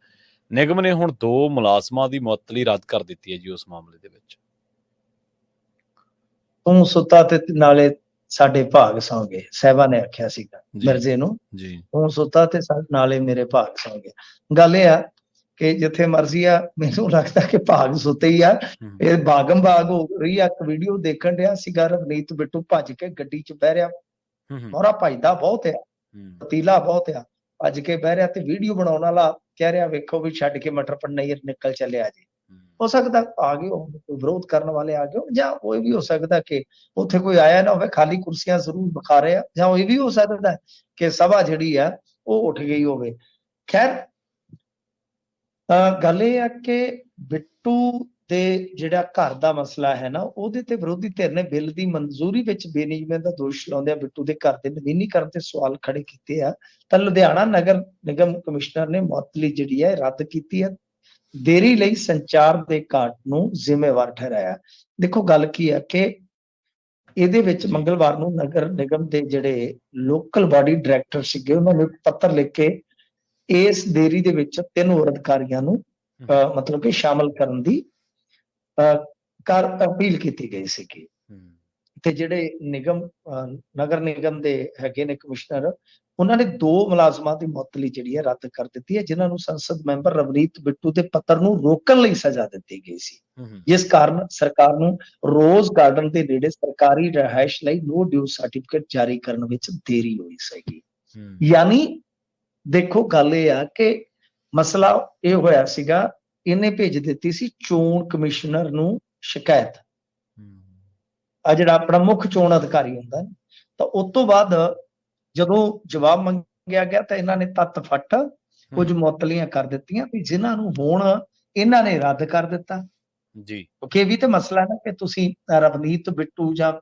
ਨਿਗਮ ਨੇ ਹੁਣ ਦੋ ਮੁਲਾਜ਼ਮਾਂ ਦੀ ਮੁਅੱਤਲੀ ਰੱਦ ਕਰ ਦਿੱਤੀ ਹੈ ਜੀ ਉਸ ਮਾਮਲੇ ਦੇ ਵਿੱਚ। ਤੂੰ ਸੁੱਤਾ ਤੇ ਨਾਲੇ ਸਾਡੇ ਭਾਗ ਸੌਂ ਗਏ। ਸਹਿਬਾ ਨੇ ਆਖਿਆ ਸੀਗਾ ਮਿਰਜ਼ੇ ਨੂੰ ਜੀ। ਤੂੰ ਸੁੱਤਾ ਤੇ ਨਾਲੇ ਮੇਰੇ ਭਾਗ ਸੌਂ ਗਏ। ਗੱਲ ਇਹ ਆ ਕਿ ਜਿੱਥੇ ਮਰਜ਼ੀ ਆ ਮੈਨੂੰ ਲੱਗਦਾ ਕਿ ਭਾਗ ਸੁੱਤੇ ਹੀ ਆ। ਇਹ ਬਾਗਮ ਬਾਗ ਹੋ ਰਹੀ ਆ ਇੱਕ ਵੀਡੀਓ ਦੇਖਣ ਡਿਆ ਸੀਗਾ ਰਵਨੀਤ ਬਿੱਟੂ ਭੱਜ ਕੇ ਗੱਡੀ 'ਚ ਬਹਿ ਰਿਹਾ। ਮੋਰਾ ਭੱਜਦਾ ਬਹੁਤ ਆ ਪਤੀਲਾ ਬਹੁਤ ਆ। ਭੱਜ ਕੇ ਬਹਿ ਰਿਹਾ ਤੇ ਵੀਡੀਓ ਬਣਾਉਣ ਵਾਲਾ ਕਹਿ ਰਿਹਾ ਵੇਖੋ ਵੀ ਛੱਡ ਕੇ ਮਟਰ ਪਨੀਰ ਨਿਕਲ ਚੱਲਿਆ ਜੀ। ਹੋ। ਸਕਦਾ ਆ ਗਏ ਹੋਣ, ਕੋਈ ਵਿਰੋਧ ਕਰਨ ਵਾਲੇ ਆ ਗਏ ਜਾਂ ਉਹ ਵੀ ਹੋ ਸਕਦਾ ਕਿ ਉੱਥੇ ਕੋਈ ਆਇਆ ਨਾ ਹੋਵੇ, ਖਾਲੀ ਕੁਰਸੀਆਂ ਜ਼ਰੂਰ ਵਿਖਾ ਰਹੇ ਆ ਜਾਂ ਉਹ ਵੀ ਹੋ ਸਕਦਾ ਕਿ ਸਭਾ ਜਿਹੜੀ ਆ, ਉਹ ਉੱਠ ਗਈ ਹੋਵੇ। ਖੈਰ ਗੱਲ ਇਹ ਆ ਕਿ ਬਿੱਟੂ ਦੇ ਜਿਹੜਾ ਘਰ ਦਾ ਮਸਲਾ ਹੈ ਨਾ, ਉਹਦੇ ਤੇ ਵਿਰੋਧੀ ਧਿਰ ਨੇ ਬਿੱਲ ਦੀ ਮਨਜ਼ੂਰੀ ਵਿੱਚ ਬੇਨਿਯਮੀਆਂ ਦਾ ਦੋਸ਼ ਲਾਉਂਦੇ ਆ ਬਿੱਟੂ ਦੇ ਘਰ ਦੇ ਨਵੀਨੀਕਰਨ ਤੇ ਸਵਾਲ ਖੜੇ ਕੀਤੇ ਆ। ਤਾਂ ਲੁਧਿਆਣਾ ਨਗਰ ਨਿਗਮ ਕਮਿਸ਼ਨਰ ਨੇ ਮੁਅਤਲੀ ਜਿਹੜੀ ਹੈ ਰੱਦ ਕੀਤੀ ਹੈ ਦੇਰੀ ਲਈ ਸੰਚਾਰ ਦੇ ਘਾਟ ਨੂੰ ਜ਼ਿੰਮੇਵਾਰ ਠਹਿਰਾਇਆ। ਦੇਖੋ ਗੱਲ ਕੀ ਹੈ ਕਿ ਇਹਦੇ ਵਿੱਚ। ਮੰਗਲਵਾਰ ਨੂੰ ਨਗਰ ਨਿਗਮ ਦੇ ਜਿਹੜੇ ਲੋਕਲ ਬਾਡੀ ਡਾਇਰੈਕਟਰ ਸੀਗੇ ਉਹਨਾਂ ਨੇ ਪੱਤਰ ਲਿਖ ਕੇ ਇਸ ਦੇਰੀ ਦੇ ਵਿੱਚ ਤਿੰਨ ਹੋਰ ਅਧਿਕਾਰੀਆਂ ਨੂੰ ਮਤਲਬ ਕਿ ਸ਼ਾਮਲ ਕਰਨ ਦੀ ਕਰ ਅਪੀਲ ਕੀਤੀ ਗਈ ਸੀਗੀ। ਤੇ ਜਿਹੜੇ ਨਿਗਮ ਨਗਰ ਨਿਗਮ ਦੇ ਹੈਗੇ ਨੇ ਕਮਿਸ਼ਨਰ ਉਹਨਾਂ ਨੇ ਦੋ ਮੁਲਾਜ਼ਮਾਂ ਦੀ ਮੁਅੱਤਲੀ ਜਿਹੜੀ ਹੈ ਰੱਦ ਕਰ ਦਿੱਤੀ ਹੈ ਜਿਨ੍ਹਾਂ ਨੂੰ ਸੰਸਦ ਮੈਂਬਰ ਰਵਨੀਤ ਬਿੱਟੂ ਦੇ ਪੱਤਰ ਨੂੰ ਰੋਕਣ ਲਈ ਸਜ਼ਾ ਦਿੱਤੀ ਗਈ ਸੀ। ਜਿਸ ਕਾਰਨ ਸਰਕਾਰ ਨੂੰ ਰੋਜ਼ ਗਾਰਡਨ ਦੇ ਨੇੜੇ ਸਰਕਾਰੀ ਰਿਹਾਇਸ਼ ਲਈ ਨੋ ਡਿਊ ਸਰਟੀਫਿਕੇਟ ਜਾਰੀ ਕਰਨ ਵਿੱਚ ਦੇਰੀ ਹੋਈ ਸੀਗੀ। ਯਾਨੀ ਦੇਖੋ ਗੱਲ ਇਹ ਆ ਕਿ ਮਸਲਾ ਇਹ ਹੋਇਆ ਸੀਗਾ ਇਹਨੇ ਭੇਜ ਦਿੱਤੀ ਸੀ ਚੋਣ ਕਮਿਸ਼ਨਰ ਨੂੰ ਸ਼ਿਕਾਇਤ। ਆ ਜਿਹੜਾ ਆਪਣਾ ਮੁੱਖ ਚੋਣ ਅਧਿਕਾਰੀ ਹੁੰਦਾ ਤਾਂ ਉਸ ਤੋਂ ਬਾਅਦ ਜਦੋਂ ਜਵਾਬ ਮੰਗਿਆ ਗਿਆ ਤਾਂ ਇਹਨਾਂ ਨੇ ਤੱਤ ਫੱਟ ਕੁਝ ਮੁਅੱਤਲੀਆਂ ਕਰ ਦਿੱਤੀਆਂ ਵੀ ਜਿਨ੍ਹਾਂ ਨੂੰ ਹੁਣ ਇਹਨਾਂ ਨੇ ਰੱਦ ਕਰ ਦਿੱਤਾ। ਜੀ। ਇਹ ਵੀ ਤੇ ਮਸਲਾ ਹੈ ਨਾ ਕਿ ਤੁਸੀਂ ਰਵਨੀਤ ਬਿੱਟੂ ਜਾਂ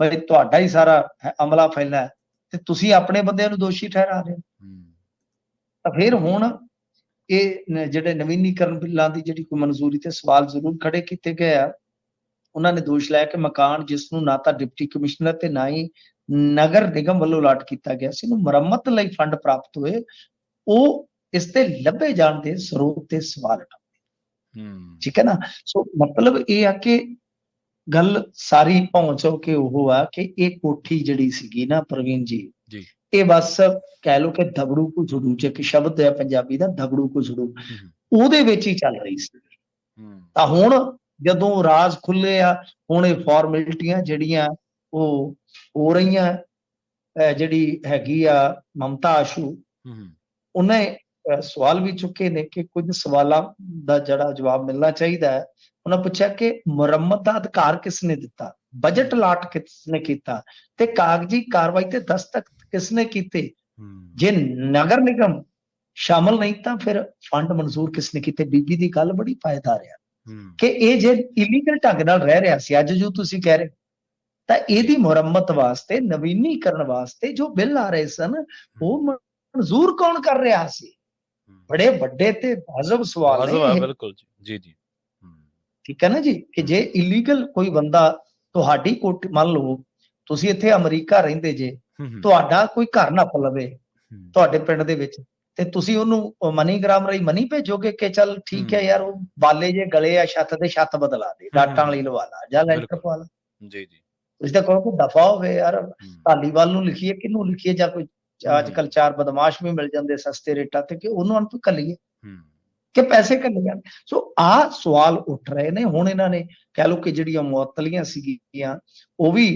ਬਈ ਤੁਹਾਡਾ ਹੀ ਸਾਰਾ ਅਮਲਾ ਫੈਲਾ ਤੇ ਤੁਸੀਂ ਆਪਣੇ ਬੰਦਿਆਂ ਨੂੰ ਦੋਸ਼ੀ ਠਹਿਰਾ ਰਹੇ ਤਾਂ ਫਿਰ ਹੁਣ ਇਹ ਜਿਹੜੇ ਨਵੀਨੀਕਰਨ ਬਿੱਲਾਂ ਦੀ ਜਿਹੜੀ ਕੋਈ ਮਨਜ਼ੂਰੀ ਤੇ ਸਵਾਲ ਜ਼ਰੂਰ ਖੜੇ ਕੀਤੇ ਗਏ ਆ ਉਹਨਾਂ ਨੇ ਦੋਸ਼ ਲਾਇਆ ਕਿ ਮਕਾਨ ਜਿਸ ਨੂੰ ਨਾ ਤਾਂ ਡਿਪਟੀ ਕਮਿਸ਼ਨਰ ਤੇ ਨਾ ਹੀ ਨਗਰ ਨਿਗਮ ਵੱਲੋਂ ਅਲਾਟ ਕੀਤਾ ਗਿਆ ਸੀ। ਨੂੰ ਮੁਰੰਮਤ ਲਈ ਫੰਡ ਪ੍ਰਾਪਤ ਹੋਏ। ਉਹ ਇਸ ਤੇ ਲੱਭੇ ਜਾਣ ਦੇ ਸਰੋਤ ਤੇ ਸਵਾਲ ਉਠਾਉਂਦੇ। ਹਮ, ਠੀਕ ਹੈ ਨਾ? ਸੋ ਮਤਲਬ ਇਹ ਆ ਕਿ ਗੱਲ ਸਾਰੀ ਪਹੁੰਚੋ ਕਿ ਉਹ ਆ ਕਿ ਇਹ ਕੋਠੀ ਜਿਹੜੀ ਸੀਗੀ ਨਾ ਪ੍ਰਵੀਨ ਜੀ ਜੀ। ਇਹ ਬਸ ਕਹਿ ਲੋ ਕਿ ਦਬੜੂ ਕੋ ਝੁੜੂ ਚ ਇੱਕ ਸ਼ਬਦ ਹੈ ਪੰਜਾਬੀ ਦਾ ਦਬੜੂ ਕੋ ਝੁੜੂ। ਉਹਦੇ ਵਿੱਚ ਹੀ ਚੱਲ ਰਹੀ ਸੀ। ਤਾਂ ਹੁਣ ਜਦੋਂ ਰਾਜ ਖੁੱਲੇ ਆ ਹੁਣ ਇਹ ਫਾਰਮੈਲਿਟੀਆਂ ਜਿਹੜੀਆਂ ਉਹ ਹੋ ਰਹੀਆਂ ਜਿਹੜੀ ਹੈਗੀ ਆ ਮਮਤਾ ਆਸ਼ੂ ਉਹਨੇ ਸਵਾਲ ਵੀ ਚੁੱਕੇ ਨੇ ਕਿ ਕੁਝ ਸਵਾਲਾਂ ਦਾ ਜਿਹੜਾ ਜਵਾਬ ਮਿਲਣਾ ਚਾਹੀਦਾ ਹੈ। ਉਹਨਾਂ ਪੁੱਛਿਆ ਕਿ ਮੁਰੰਮਤ ਦਾ ਅਧਿਕਾਰ ਕਿਸ ਨੇ ਦਿੱਤਾ? ਬਜਟ ਲਾਟ ਕਿਸ ਨੇ ਕੀਤਾ? ਤੇ ਕਾਗਜ਼ੀ ਕਾਰਵਾਈ ਤੇ ਦਸਤਖਤ ਕਿਸ ਨੇ ਕੀਤੇ ਜੇ ਨਗਰ ਨਿਗਮ ਸ਼ਾਮਲ ਨਹੀਂ ਤਾਂ ਫਿਰ ਫੰਡ ਮਨਜ਼ੂਰ ਕਿਸ ਨੇ ਕੀਤੇ? ਬੀਬੀ ਦੀ ਗੱਲ ਬੜੀ ਪਾਇਦਾਰ ਆ ਹਮ, ਕਿ ਇਹ ਜੇ ਇਲੀਗਲ ਢੰਗ ਨਾਲ ਰਹਿ ਰਿਹਾ ਸੀ ਅੱਜ ਜੋ ਤੁਸੀਂ ਕਹਿ ਰਹੇ ਤਾਂ ਇਹਦੀ ਮੁਰੰਮਤ ਵਾਸਤੇ ਨਵੀਨੀਕਰਨ ਵਾਸਤੇ ਜੋ ਬਿੱਲ ਆ ਰਹੇ ਸਨ ਉਹ ਮਨਜ਼ੂਰ ਕੌਣ ਕਰ ਰਿਹਾ ਸੀ। ਬੜੇ ਵੱਡੇ ਤੇ ਵਾਜਬ ਸਵਾਲ ਨੇ। ਬਿਲਕੁਲ ਜੀ ਜੀ ਠੀਕ ਹੈ ਨਾ ਜੀ ਕਿ ਜੇ ਇਲੀਗਲ ਕੋਈ ਬੰਦਾ ਤੁਹਾਡੀ ਕੋਠੀ ਮੰਨ ਲਓ ਤੁਸੀਂ ਇੱਥੇ ਅਮਰੀਕਾ ਰਹਿੰਦੇ ਜੇ ਤੁਹਾਡਾ ਕੋਈ ਘਰ ਨਾ ਪਲਵੇ ਤੁਹਾਡੇ ਪਿੰਡ ਦੇ ਵਿੱਚ ਤੇ ਤੁਸੀਂ ਉਹਨੂੰ ਮਨੀਗ੍ਰਾਮ ਰਾਹੀਂ ਮਨੀ ਭੇਜੋਗੇ ਕਿ ਚੱਲ ਠੀਕ ਹੈ। ਯਾਰ ਉਹ ਬਾਲੇ ਜੇ ਗਲੇ ਆ ਛੱਤ ਤੇ ਛੱਤ ਬਦਲਾ ਦੇ ਡਾਟਾਂ। ਵਾਲੀ ਲਵਾ ਲਾ ਜਾਂ ਲੈਂਟਰ। ਪਵਾ ਲਾ ਜੀ ਜੀ ਤੁਸੀਂ ਤਾਂ ਕਹੋ ਕਿ ਦਫਾ ਹੋਵੇ ਯਾਰ ਹੂੰ, ਧਾਲੀਵਾਲ ਨੂੰ ਲਿਖੀਏ ਕਿਹਨੂੰ ਲਿਖੀਏ ਜਾਂ ਕੋਈ ਅੱਜ। ਕੱਲ ਚਾਰ ਬਦਮਾਸ਼ ਵੀ ਮਿਲ ਜਾਂਦੇ ਸਸਤੇ ਰੇਟਾਂ ਤੇ ਕਿ ਉਹਨੂੰ ਅਨਪ ਕੱਲੀਏ ਕਿ ਪੈਸੇ ਕੱਲੇ ਜਾਣ ਸੋ ਆ ਸਵਾਲ ਉੱਠ ਰਹੇ ਨੇ ਹੁਣ ਇਹਨਾਂ ਨੇ ਕਹਿ ਲਓ ਕਿ ਜਿਹੜੀਆਂ ਮੁਅੱਤਲੀਆਂ ਸੀਗੀਆਂ ਉਹ ਵੀ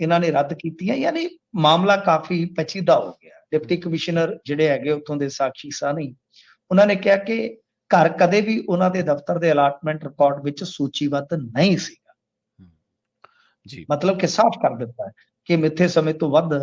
ਇਹਨਾਂ ਨੇ ਰੱਦ ਕੀਤੀਆਂ ਯਾਨੀ ਮਾਮਲਾ ਕਾਫੀ ਪੇਚੀਦਾ ਹੋ ਗਿਆ। ਡਿਪਟੀ ਕਮਿਸ਼ਨਰ ਜਿਹੜੇ ਹੈਗੇ ਉੱਥੋਂ ਦੇ ਸਾਖੀ ਸਾਨੀ ਉਹਨਾਂ ਨੇ ਕਿਹਾ ਕਿ ਘਰ ਕਦੇ ਵੀ ਉਹਨਾਂ ਦੇ ਦਫ਼ਤਰ ਦੇ ਅਲਾਟਮੈਂਟ ਰਿਕਾਰਡ ਵਿੱਚ ਸੂਚੀਬੱਧ ਨਹੀਂ ਸੀ ਜੀ। ਮਤਲਬ ਕਿ ਸਾਫ਼ ਕਰ ਦਿੱਤਾ ਹੈ ਕਿ ਮਿੱਥੇ ਸਮੇਂ ਤੋਂ ਵੱਧ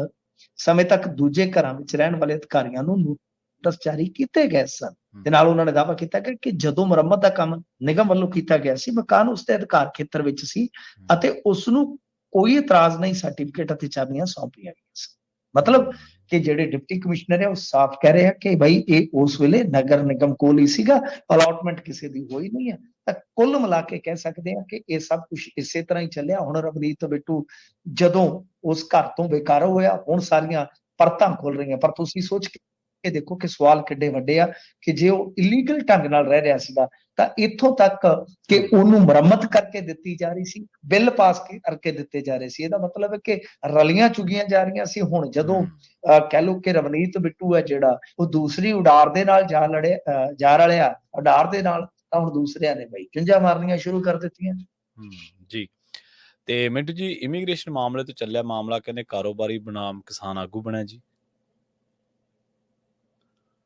ਸਮੇਂ ਤੱਕ ਦੂਜੇ ਘਰਾਂ ਵਿੱਚ ਰਹਿਣ ਵਾਲੇ ਅਧਿਕਾਰੀਆਂ ਨੂੰ ਨੋਟਿਸ ਜਾਰੀ ਕੀਤੇ ਗਏ ਸਨ। ਤੇ ਨਾਲ ਉਹਨਾਂ ਨੇ ਦਾਅਵਾ ਕੀਤਾ ਕਿ ਕਿ ਜਦੋਂ ਮੁਰੰਮਤ ਦਾ ਕੰਮ ਨਿਗਮ ਵੱਲੋਂ ਕੀਤਾ ਗਿਆ ਸੀ ਮਕਾਨ ਉਸ ਦੇ ਅਧਿਕਾਰ ਖੇਤਰ ਵਿੱਚ ਸੀ ਅਤੇ ਉਸ ਨੂੰ ਕੋਈ ਇਤਰਾਜ਼ ਨਹੀਂ ਸਰਟੀਫਿਕੇਟ ਅਤੇ ਚਾਬੀਆਂ ਸੌਂਪੀਆਂ ਗਈਆਂ ਸੀ ਮਤਲਬ ਕਿ ਜਿਹੜੇ ਡਿਪਟੀ ਕਮਿਸ਼ਨਰ ਹੈ ਉਹ ਸਾਫ਼ ਕਹਿ ਰਹੇ ਆ ਕਿ ਭਾਈ ਇਹ ਉਸ ਵੇਲੇ ਨਗਰ ਨਿਗਮ ਕੋਲ ਹੀ ਸੀਗਾ, ਅਲਾਟਮੈਂਟ ਕਿਸੇ ਦੀ ਹੋਈ ਨਹੀਂ ਹੈ। ਤਾਂ ਕੁੱਲ ਮਿਲਾ ਕੇ ਕਹਿ ਸਕਦੇ ਆ ਕਿ ਇਹ ਸਭ ਕੁਝ ਇਸੇ ਤਰ੍ਹਾਂ ਹੀ ਚੱਲਿਆ। ਹੁਣ ਰਵਨੀਤ ਬਿੱਟੂ ਜਦੋਂ ਉਸ ਘਰ ਤੋਂ ਬੇਕਾਰ ਹੋਇਆ, ਹੁਣ ਸਾਰੀਆਂ ਪਰਤਾਂ ਖੁੱਲ ਰਹੀਆਂ। ਪਰ ਤੁਸੀਂ ਸੋਚ ਕੇ ਦੇਖੋ ਕਿ ਸਵਾਲ ਕਿੱਡੇ ਵੱਡੇ ਆ ਕਿ ਜੇ ਉਹ ਇਲੀਗਲ ਢੰਗ ਨਾਲ ਰਹਿ ਰਿਹਾ ਸੀਗਾ ਤਾਂ ਇੱਥੋਂ ਤੱਕ ਕਿ ਉਹਨੂੰ ਮੁਰੰਮਤ ਕਰਕੇ ਦਿੱਤੀ ਜਾ ਰਹੀ ਸੀ ਬਿੱਲ ਪਾਸ ਕੀ- ਕਰਕੇ ਦਿੱਤੇ ਜਾ ਰਹੇ ਸੀ। ਇਹਦਾ ਮਤਲਬ ਹੈ ਕਿ ਰਲੀਆਂ ਚੁਗੀਆਂ ਜਾ ਰਹੀਆਂ ਸੀ। ਹੁਣ ਜਦੋਂ ਕਹਿ ਲਓ ਕਿ ਰਵਨੀਤ ਬਿੱਟੂ ਹੈ ਜਿਹੜਾ ਉਹ ਦੂਸਰੀ ਉਡਾਰ ਦੇ ਨਾਲ ਜਾ ਲੜੇ ਅਹ ਜਾ ਰਲਿਆ ਉਡਾਰ ਦੇ ਨਾਲ ਤਾਂ ਹੁਣ ਦੂਸਰਿਆਂ ਨੇ ਬਈ ਚੁੰਝਾਂ ਮਾਰਨੀਆਂ ਸ਼ੁਰੂ ਕਰ ਦਿੱਤੀਆਂ। ਜੀ। ਤੇ ਮਿੰਟੂ ਜੀ ਇਮੀਗ੍ਰੇਸ਼ਨ ਮਾਮਲੇ ਤੋਂ ਚੱਲਿਆ ਮਾਮਲਾ ਕਹਿੰਦੇ ਕਾਰੋਬਾਰੀ ਬਨਾਮ ਕਿਸਾਨ ਆਗੂ ਬਣਿਆ ਜੀ।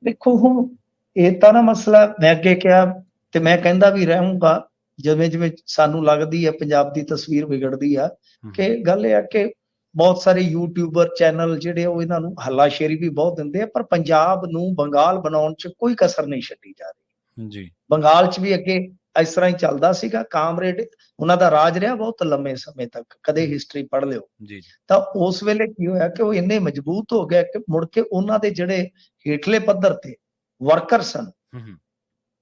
ਦੇਖੋ ਹੁਣ ਇਹ ਤਾਂ ਨਾ ਮਸਲਾ ਮੈਂ ਅੱਗੇ ਕਿਹਾ ਤੇ ਮੈਂ ਕਹਿੰਦਾ ਵੀ ਰਹੂੰਗਾ ਜਿਵੇਂ ਜਿਵੇਂ ਸਾਨੂੰ ਲੱਗਦੀ ਹੈ ਪੰਜਾਬ ਦੀ ਤਸਵੀਰ ਵਿਗੜਦੀ ਆ ਕਿ ਗੱਲ ਇਹ ਆ ਕਿ ਬਹੁਤ ਸਾਰੇ ਯੂਟਿਊਬਰ ਚੈਨਲ ਜਿਹੜੇ ਉਹ ਇਹਨਾਂ ਨੂੰ ਹੱਲਾਸ਼ੇਰੀ ਵੀ ਬਹੁਤ ਦਿੰਦੇ ਆ ਪਰ ਪੰਜਾਬ ਨੂੰ ਬੰਗਾਲ ਬਣਾਉਣ 'ਚ ਕੋਈ ਕਸਰ ਨਹੀਂ ਛੱਡੀ ਜਾ ਰਹੀ। ਜੀ। ਬੰਗਾਲ 'ਚ ਵੀ ਅੱਗੇ ਇਸ ਤਰ੍ਹਾਂ ਹੀ ਚੱਲਦਾ ਸੀਗਾ ਕਾਮਰੇਡ ਉਹਨਾਂ ਦਾ ਰਾਜ ਰਿਹਾ ਬਹੁਤ ਲੰਮੇ ਸਮੇਂ ਤੱਕ ਕਦੇ ਹਿਸਟਰੀ ਪੜ੍ਹ ਲਿਓ। ਜੀ ਤਾਂ ਉਸ ਵੇਲੇ ਕੀ ਹੋਇਆ ਕਿ ਉਹ ਇੰਨੇ ਮਜ਼ਬੂਤ ਹੋ ਗਏ ਕਿ ਮੁੜ ਕੇ ਉਹਨਾਂ ਦੇ ਜਿਹੜੇ ਹੇਠਲੇ ਪੱਧਰ ਤੇ ਵਰਕਰ ਸਨ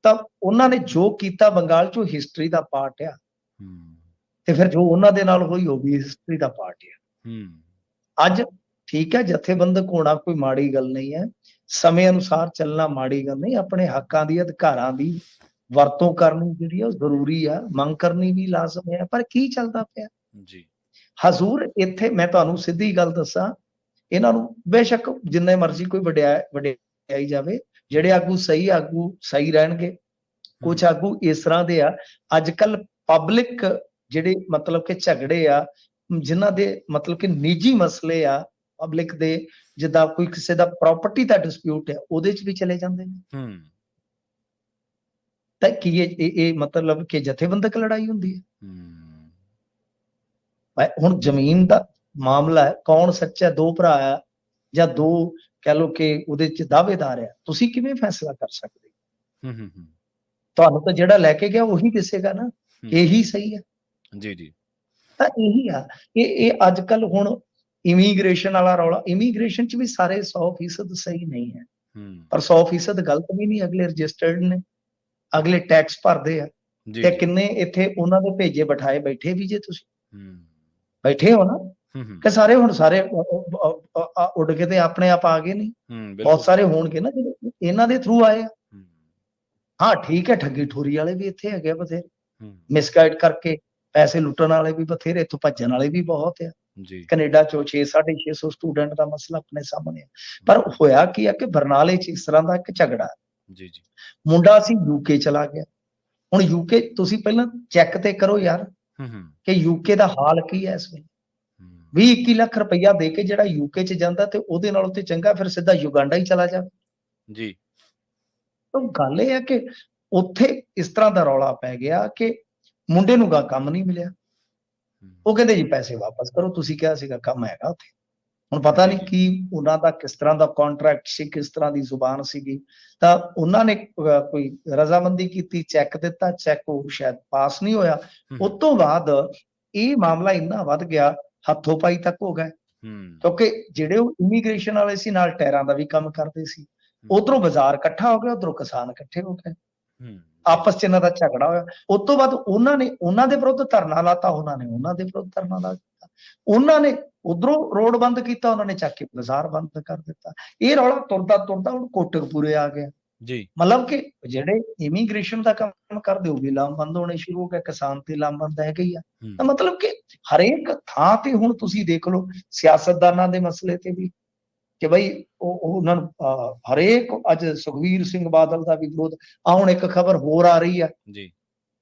ਤਾਂ ਉਹਨਾਂ ਨੇ ਜੋ ਕੀਤਾ ਬੰਗਾਲ 'ਚ ਹਿਸਟਰੀ ਦਾ ਪਾਰਟ ਆ। ਹੂੰ। ਤੇ ਫਿਰ ਜੋ ਉਹਨਾਂ ਦੇ ਨਾਲ ਹੋਈ ਉਹ ਵੀ ਹਿਸਟਰੀ ਦਾ ਪਾਰਟ ਆ। ਹੂੰ। ਅੱਜ ਠੀਕ ਹੈ ਜਥੇਬੰਦਕ ਹੋਣਾ ਕੋਈ ਮਾੜੀ ਗੱਲ ਨਹੀਂ ਹੈ। ਸਮੇਂ ਅਨੁਸਾਰ ਚੱਲਣਾ ਮਾੜੀ ਗੱਲ ਨਹੀਂ ਆਪਣੇ ਹੱਕਾਂ ਦੀ ਅਧਿਕਾਰਾਂ ਦੀ ਵਰਤੋਂ ਕਰਨੀ ਜਿਹੜੀ ਆ ਉਹ ਜ਼ਰੂਰੀ ਆ ਮੰਗ ਕਰਨੀ ਵੀ ਲਾਜ਼ਮ ਹੈ ਪਰ ਕੀ ਚੱਲਦਾ ਪਿਆ? ਜੀ। ਹਜ਼ੂਰ ਇੱਥੇ ਮੈਂ ਤੁਹਾਨੂੰ ਸਿੱਧੀ ਗੱਲ ਦੱਸਾਂ ਇਹਨਾਂ ਨੂੰ ਬੇਸ਼ੱਕ ਜਿੰਨੇ ਮਰਜ਼ੀ ਕੋਈ ਵਡਿਆ ਵਡਿਆਈ ਜਾਵੇ ਜਿਹੜੇ ਆਗੂ ਸਹੀ ਆਗੂ ਸਹੀ ਰਹਿਣਗੇ ਕੁਝ ਆਗੂ ਇਸ ਤਰ੍ਹਾਂ ਦੇ ਆ ਅੱਜ ਕੱਲ ਪਬਲਿਕ ਜਿਹੜੇ ਮਤਲਬ ਕਿ ਝਗੜੇ ਆ ਜਿਨ੍ਹਾਂ ਦੇ ਮਤਲਬ ਕਿ ਨਿੱਜੀ ਮਸਲੇ ਆ ਪਬਲਿਕ ਦੇ ਜਿੱਦਾਂ ਕੋਈ ਕਿਸੇ ਦਾ ਪ੍ਰਾਪਰਟੀ ਦਾ ਡਿਸਪਿਊਟ ਹੈ ਉਹਦੇ 'ਚ ਵੀ ਚਲੇ ਜਾਂਦੇ ਨੇ। ਹੂੰ। ਤਾਂ ਕੀ ਇਹ ਇਹ- ਮਤਲਬ ਕਿ ਜਥੇਬੰਦਕ ਲੜਾਈ ਹੁੰਦੀ ਹੈ? ਹੁਣ ਜ਼ਮੀਨ ਦਾ ਮਾਮਲਾ ਹੈ ਕੌਣ ਸੱਚਾ ਦੋ ਭਰਾ ਆ ਜਾਂ ਦੋ ਕਹਿ ਲਓ ਕਿ ਉਹਦੇ 'ਚ ਦਾਅਵੇਦਾਰ ਆ ਤੁਸੀਂ ਕਿਵੇਂ ਫੈਸਲਾ ਕਰ ਸਕਦੇ ਹੋ? ਹੂੰ ਤੁਹਾਨੂੰ ਤਾਂ ਜਿਹੜਾ ਲੈ ਕੇ ਗਿਆ ਉਹੀ ਦਿਸੇਗਾ ਨਾ। ਇਹੀ ਸਹੀ ਹੈ। ਜੀ ਜੀ। ਤਾਂ ਇਹੀ ਆ ਇਹ ਇਹ ਅੱਜ ਕੱਲ ਹੁਣ ਇਮੀਗ੍ਰੇਸ਼ਨ ਵਾਲਾ ਰੌਲਾ ਇਮੀਗ੍ਰੇਸ਼ਨ 'ਚ ਵੀ ਸਾਰੇ 100% ਸਹੀ ਨਹੀਂ ਹੈ। ਹੂੰ। ਪਰ 100% ਗਲਤ ਵੀ ਨਹੀਂ ਅਗਲੇ ਰਜਿਸਟਰਡ ਨੇ। ਅਗਲੇ ਟੈਕਸ ਭਰਦੇ ਆ ਤੇ ਕਿੰਨੇ ਇੱਥੇ ਉਹਨਾਂ ਦੇ ਭੇਜੇ ਬਿਠਾਏ ਬੈਠੇ ਵੀ ਜੇ ਤੁਸੀਂ? ਹੂੰ। ਬੈਠੇ ਹੋ ਨਾ? ਕਿ ਸਾਰੇ ਹੁਣ ਸਾਰੇ ਉੱਡ ਕੇ ਤੇ ਆਪਣੇ ਆਪ ਆ ਗਏ ਨਹੀਂ ਬਹੁਤ ਸਾਰੇ ਹੋਣਗੇ ਨਾ ਜਿਹੜੇ ਇਹਨਾਂ ਦੇ ਥਰੂ ਆਏ ਆ। ਹੂੰ, ਠੀਕ ਹੈ ਠੱਗੀ ਠੋਰੀ ਵਾਲੇ ਵੀ ਇੱਥੇ ਹੈਗੇ ਬਥੇਰੇ। ਮਿਸਗਾਈਡ ਕਰਕੇ ਪੈਸੇ ਲੁੱਟਣ ਵਾਲੇ ਵੀ ਬਥੇਰੇ ਇੱਥੋਂ ਭੱਜਣ ਵਾਲੇ ਵੀ ਬਹੁਤ ਆ। ਜੀ। ਕੈਨੇਡਾ ਚੋਂ 6 650 ਸਟੂਡੈਂਟ ਦਾ ਮਸਲਾ ਆਪਣੇ ਸਾਹਮਣੇ ਆ। ਪਰ ਹੋਇਆ ਕੀ ਆ ਕਿ ਬਰਨਾਲੇ 'ਚ ਇਸ ਤਰ੍ਹਾਂ ਦਾ ਇੱਕ ਝਗੜਾ ਜੀ ਜੀ। ਮੁੰਡਾ ਸੀ ਯੂਕੇ ਚਲਾ ਗਿਆ। ਹੁਣ ਯੂਕੇ ਤੁਸੀਂ ਪਹਿਲਾਂ ਚੈੱਕ ਤੇ ਕਰੋ ਯਾਰ ਹੂੰ ਹੂੰ। ਕਿ ਯੂਕੇ ਦਾ ਹਾਲ ਕੀ ਹੈ ਇਸ ਵੇਲੇ। ਹੂੰ, 20 21 ਲੱਖ ਰੁਪਈਆ ਦੇ ਕੇ ਜਿਹੜਾ ਯੂਕੇ 'ਚ ਜਾਂਦਾ ਤੇ ਉਹਦੇ ਨਾਲੋਂ ਤੇ ਚੰਗਾ ਫਿਰ ਸਿੱਧਾ ਯੁਗਾਂਡਾ ਹੀ ਚਲਾ ਜਾਵੇ। ਜੀ। ਤਾਂ ਗੱਲ ਇਹ ਹੈ ਕਿ ਉੱਥੇ ਇਸ ਤਰ੍ਹਾਂ ਦਾ ਰੌਲਾ ਪੈ ਗਿਆ ਕਿ ਮੁੰਡੇ ਨੂੰ ਕੰਮ ਨਹੀਂ ਮਿਲਿਆ। ਉਹ ਕਹਿੰਦੇ ਜੀ ਪੈਸੇ ਵਾਪਸ ਕਰੋ ਤੁਸੀਂ ਕਿਹਾ ਸੀਗਾ ਕੰਮ ਹੈਗਾ ਉੱਥੇ। ਹੁਣ ਪਤਾ ਨਹੀਂ ਕੀ ਉਹਨਾਂ ਦਾ ਕਿਸ ਤਰ੍ਹਾਂ ਦਾ ਕੰਟਰੈਕਟ ਸੀ ਕਿਸ ਤਰ੍ਹਾਂ ਦੀ ਜ਼ੁਬਾਨ ਸੀਗੀ। ਤਾਂ ਉਹਨਾਂ ਨੇ ਕੋਈ ਰਜ਼ਾਮੰਦੀ ਕੀਤੀ ਚੈੱਕ ਦਿੱਤਾ ਚੈੱਕ ਉਹ ਸ਼ਾਇਦ ਪਾਸ ਨਹੀਂ ਹੋਇਆ। ਉਸ ਤੋਂ ਬਾਅਦ ਇਹ ਮਾਮਲਾ ਇੰਨਾ ਵੱਧ ਗਿਆ ਹੱਥੋਂ ਪਾਈ ਤੱਕ ਹੋ ਹੂੰ। ਕਿਉਂਕਿ ਜਿਹੜੇ ਉਹ ਇਮੀਗ੍ਰੇਸ਼ਨ ਵਾਲੇ ਸੀ ਨਾਲ ਟਾਇਰਾਂ ਦਾ ਵੀ ਕੰਮ ਕਰਦੇ ਸੀ। ਉਧਰੋਂ ਬਾਜ਼ਾਰ ਇਕੱਠਾ ਹੋ ਗਿਆ ਉਧਰੋਂ ਕਿਸਾਨ ਇਕੱਠੇ ਹੋ ਗਏ। ਆਪਸ ਚ ਇਹਨਾਂ ਦਾ ਝਗੜਾ ਹੋਇਆ। ਉਸ ਤੋਂ ਬਾਅਦ ਉਹਨਾਂ ਨੇ ਉਹਨਾਂ ਦੇ ਵਿਰੁੱਧ ਧਰਨਾ ਲਾਤਾ ਉਹਨਾਂ ਨੇ ਉਹਨਾਂ ਦੇ ਵਿਰੁੱਧ ਧਰਨਾ ਲਾ ਦਿੱਤਾ। ਉਹਨਾਂ ਨੇ ਉਧਰੋਂ ਰੋਡ ਬੰਦ ਕੀਤਾ ਉਹਨਾਂ ਨੇ ਚੱਕ ਕੇ ਬਾਜ਼ਾਰ ਬੰਦ ਕਰ ਦਿੱਤਾ। ਇਹ ਰੌਲਾ ਤੁਰਦਾ ਤੁਰਦਾ ਹੁਣ ਕੋਟਕਪੂਰੇ ਆ ਗਿਆ। ਜੀ। ਮਤਲਬ ਕਿ ਜਿਹੜੇ ਇਮੀਗ੍ਰੇਸ਼ਨ ਦਾ ਕੰਮ ਕਰਦੇ ਵੀ ਲਾਮਬੰਦ ਹੋਣੇ ਸ਼ੁਰੂ ਹੋ ਗਏ ਕਿਸਾਨ ਤੇ ਲਾਮਬੰਦ ਹੈ ਗਈ ਆ। ਤਾਂ ਮਤਲਬ ਕਿ ਹਰੇਕ ਥਾਂ ਤੇ ਹੁਣ ਤੁਸੀਂ ਦੇਖ ਲਓ ਸਿਆਸਤਦਾਨਾਂ ਦੇ ਮਸਲੇ ਤੇ ਵੀ ਕਿ ਬਈ ਉਹ ਉਹ ਉਹਨਾਂ ਨੂੰ ਹਰੇਕ ਅੱਜ ਸੁਖਵੀਰ ਸਿੰਘ ਬਾਦਲ ਦਾ ਵੀ ਵਿਰੋਧ ਆ ਹੁਣ ਇੱਕ ਖਬਰ ਹੋਰ ਆ ਰਹੀ ਆ। ਜੀ।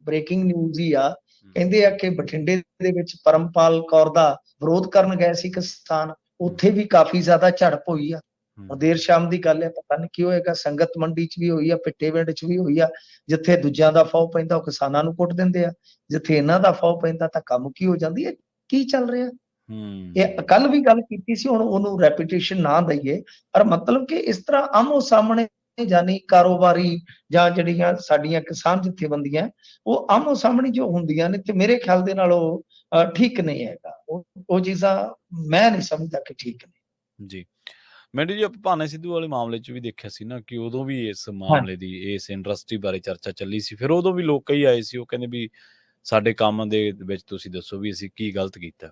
ਬ੍ਰੇਕਿੰਗ ਨਿਊਜ਼ ਹੀ ਆ ਕਹਿੰਦੇ ਆ ਕਿ ਬਠਿੰਡੇ ਦੇ ਵਿੱਚ ਪਰਮਪਾਲ ਕੌਰ ਦਾ ਵਿਰੋਧ ਕਰਨ ਗਏ ਸੀ ਕਿਸਾਨ ਉੱਥੇ ਵੀ ਕਾਫੀ ਜ਼ਿਆਦਾ ਝੜਪ ਹੋਈ ਆ। ਉਹ ਦੇਰ ਸ਼ਾਮ ਦੀ ਗੱਲ ਹੈ ਪਤਾ ਨਹੀਂ ਕੀ ਹੋਏਗਾ ਸੰਗਤ ਮੰਡੀ 'ਚ ਵੀ ਹੋਈ ਆ ਪਿੱਟੇਵਿੰਡ 'ਚ ਵੀ ਹੋਈ ਆ ਜਿੱਥੇ ਦੂਜਿਆਂ ਦਾ ਫੌ ਪੈਂਦਾ ਉਹ ਕਿਸਾਨਾਂ ਨੂੰ ਕੁੱਟ ਦਿੰਦੇ ਆ। ਜਿੱਥੇ ਇਹਨਾਂ ਦਾ ਫੌ ਪੈਂਦਾ ਤਾਂ ਕੰਮ ਕੀ ਹੋ ਜਾਂਦੀ ਹੈ ਕੀ ਚੱਲ ਰਿਹਾ? ਹੂੰ, ਇਹ ਕੱਲ ਵੀ ਗੱਲ ਕੀਤੀ ਸੀ ਹੁਣ ਉਹਨੂੰ ਰੈਪੀਟੀਸ਼ਨ ਨਾ ਦਈਏ ਪਰ ਮਤਲਬ ਕਿ ਇਸ ਤਰ੍ਹਾਂ ਆਮੋ ਸਾਹਮਣੇ ਜਾਨੀ ਕਾਰੋਬਾਰੀ ਜਾਂ ਜਿਹੜੀਆਂ ਸਾਡੀਆਂ ਕਿਸਾਨ ਜਥੇਬੰਦੀਆਂ ਉਹ ਆਮੋ ਸਾਹਮਣੇ ਜੋ ਹੁੰਦੀਆਂ ਨੇ ਤੇ ਮੇਰੇ ਖਿਆਲ ਦੇ ਨਾਲ ਉਹ ਠੀਕ ਨਹੀਂ ਹੈਗਾ। ਉਹ ਚੀਜ਼ਾਂ ਮੈਂ ਨਹੀਂ ਸਮਝਦਾ ਕਿ ਠੀਕ ਨੇ। ਜੀ। ਮੈਨੂੰ ਜੀ ਆਪਾਂ ਭਾਨੇ ਸਿੱਧੂ ਵਾਲੇ ਮਾਮਲੇ 'ਚ ਵੀ ਦੇਖਿਆ ਸੀ ਨਾ ਕਿ ਉਦੋਂ ਵੀ ਇਸ ਮਾਮਲੇ ਦੀ ਇਸ ਇੰਡਸਟਰੀ ਬਾਰੇ ਚਰਚਾ ਚੱਲੀ ਸੀ। ਫਿਰ ਉਦੋਂ ਵੀ ਲੋਕ ਕਈ ਆਏ ਸੀ ਉਹ ਕਹਿੰਦੇ ਵੀ ਸਾਡੇ ਕੰਮ ਦੇ ਵਿੱਚ ਤੁਸੀਂ ਦੱਸੋ ਵੀ ਅਸੀਂ ਕੀ ਗਲਤ ਕੀਤਾ।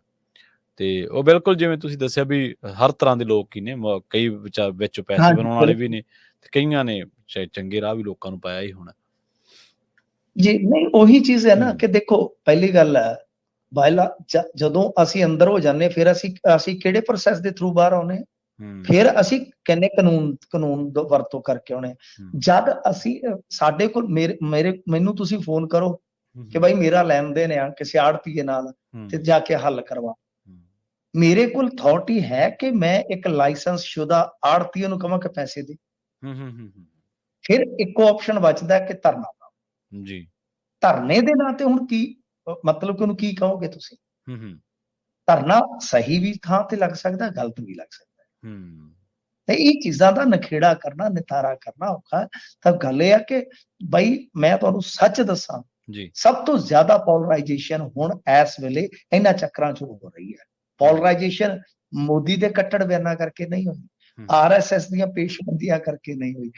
ਤੇ ਉਹ ਬਿਲਕੁਲ ਜਿਵੇਂ ਤੁਸੀਂ ਦੱਸਿਆ ਵੀ ਹਰ ਤਰ੍ਹਾਂ ਦੇ ਲੋਕ ਹੀ ਨੇ ਕਈ ਵਿਚਾ- ਵਿੱਚ ਪੈਸੇ ਬਣਾਉਣ ਵਾਲੇ ਵੀ ਨੇ। ਤੇ ਕਈਆਂ ਨੇ ਚੰਗੇ ਰਾਹ ਵੀ ਲੋਕਾਂ ਨੂੰ ਪਾਇਆ ਹੀ ਹੋਣਾ। ਜੀ ਨਹੀਂ ਉਹੀ ਚੀਜ਼ ਹੈ ਨਾ। ਕਿ ਦੇਖੋ ਪਹਿਲੀ ਗੱਲ ਹੈ ਬਾਇਲਾ ਜਦੋਂ ਅਸੀਂ ਅੰਦਰ ਹੋ ਜਾਂਦੇ ਫਿਰ ਅਸੀਂ ਅਸੀਂ ਕਿਹੜੇ ਪ੍ਰੋਸੈਸ ਦੇ ਥਰੂ ਬਾਹਰ ਆਉਨੇ ਫਿਰ ਅਸੀਂ ਕਹਿੰਨੇ ਕਾਨੂੰਨ ਕਾਨੂੰਨ ਦਾ ਵਰਤੋਂ ਕਰਕੇ ਆਉਣੇ ਹੂੰ, ਜਦ ਅਸੀਂ ਸਾਡੇ ਕੋਲ ਮੇਰੇ ਮੈਨੂੰ ਤੁਸੀਂ ਫੋਨ ਕਰੋ ਕਿ ਭਾਈ ਮੇਰਾ ਲੈਣ ਦੇਣ ਆ ਕਿਸੇ ਆੜਤੀਏ ਨਾਲ ਤੇ ਜਾ ਕੇ ਹੱਲ ਕਰਵਾ। ਮੇਰੇ ਕੋਲ ਅਥਾਰਟੀ ਹੈ ਕਿ ਮੈਂ ਇੱਕ ਲਾਇਸੈਂਸ ਸ਼ੁਦਾ ਆੜਤੀਏ ਨੂੰ ਕਹਾਂ ਕਿ ਪੈਸੇ ਦੇ। ਹੂੰ, ਹੂੰ, ਹੂੰ, ਹੂੰ, ਫਿਰ ਇੱਕੋ ਆਪਸ਼ਨ ਬਚਦਾ ਕਿ ਧਰਨਾ ਜੀ। ਧਰਨੇ ਦੇ ਨਾਂ ਤੇ ਹੁਣ ਕੀ ਮਤਲਬ ਕਿ ਉਹਨੂੰ ਕੀ ਕਹੋਗੇ ਤੁਸੀਂ? ਹੂੰ ਹੂੰ। ਧਰਨਾ ਸਹੀ ਵੀ ਥਾਂ ਤੇ ਲੱਗ ਸਕਦਾ ਗਲਤ ਵੀ ਲੱਗ ਸਕਦਾ। ਹੂੰ। ਤੇ ਇਹ ਚੀਜ਼ਾਂ ਦਾ ਨਖੇੜਾ ਕਰਨਾ ਨਿਤਾਰਾ ਕਰਨਾ ਔਖਾ। ਤਾਂ ਗੱਲ ਇਹ ਆ ਕਿ ਬਈ ਮੈਂ ਤੁਹਾਨੂੰ ਸੱਚ ਦੱਸਾਂ ਜੀ। ਸਭ ਤੋਂ ਜ਼ਿਆਦਾ ਪੋਲਰਾਈਜੇਸ਼ਨ ਹੁਣ ਇਸ ਵੇਲੇ ਇਹਨਾਂ ਚੱਕਰਾਂ 'ਚ ਹੋ ਰਹੀ ਹੈ। ਪੋਲਰਾਈਜੇਸ਼ਨ ਮੋਦੀ ਦੇ ਕੱਟੜ ਬਿਆਨਾਂ ਕਰਕੇ ਨਹੀਂ ਹੋਈ। ਆਰਐਸਐਸ ਦੀਆਂ ਪੇਸ਼ਬੰਦੀਆਂ ਕਰਕੇ ਨਹੀਂ ਹੋਈ।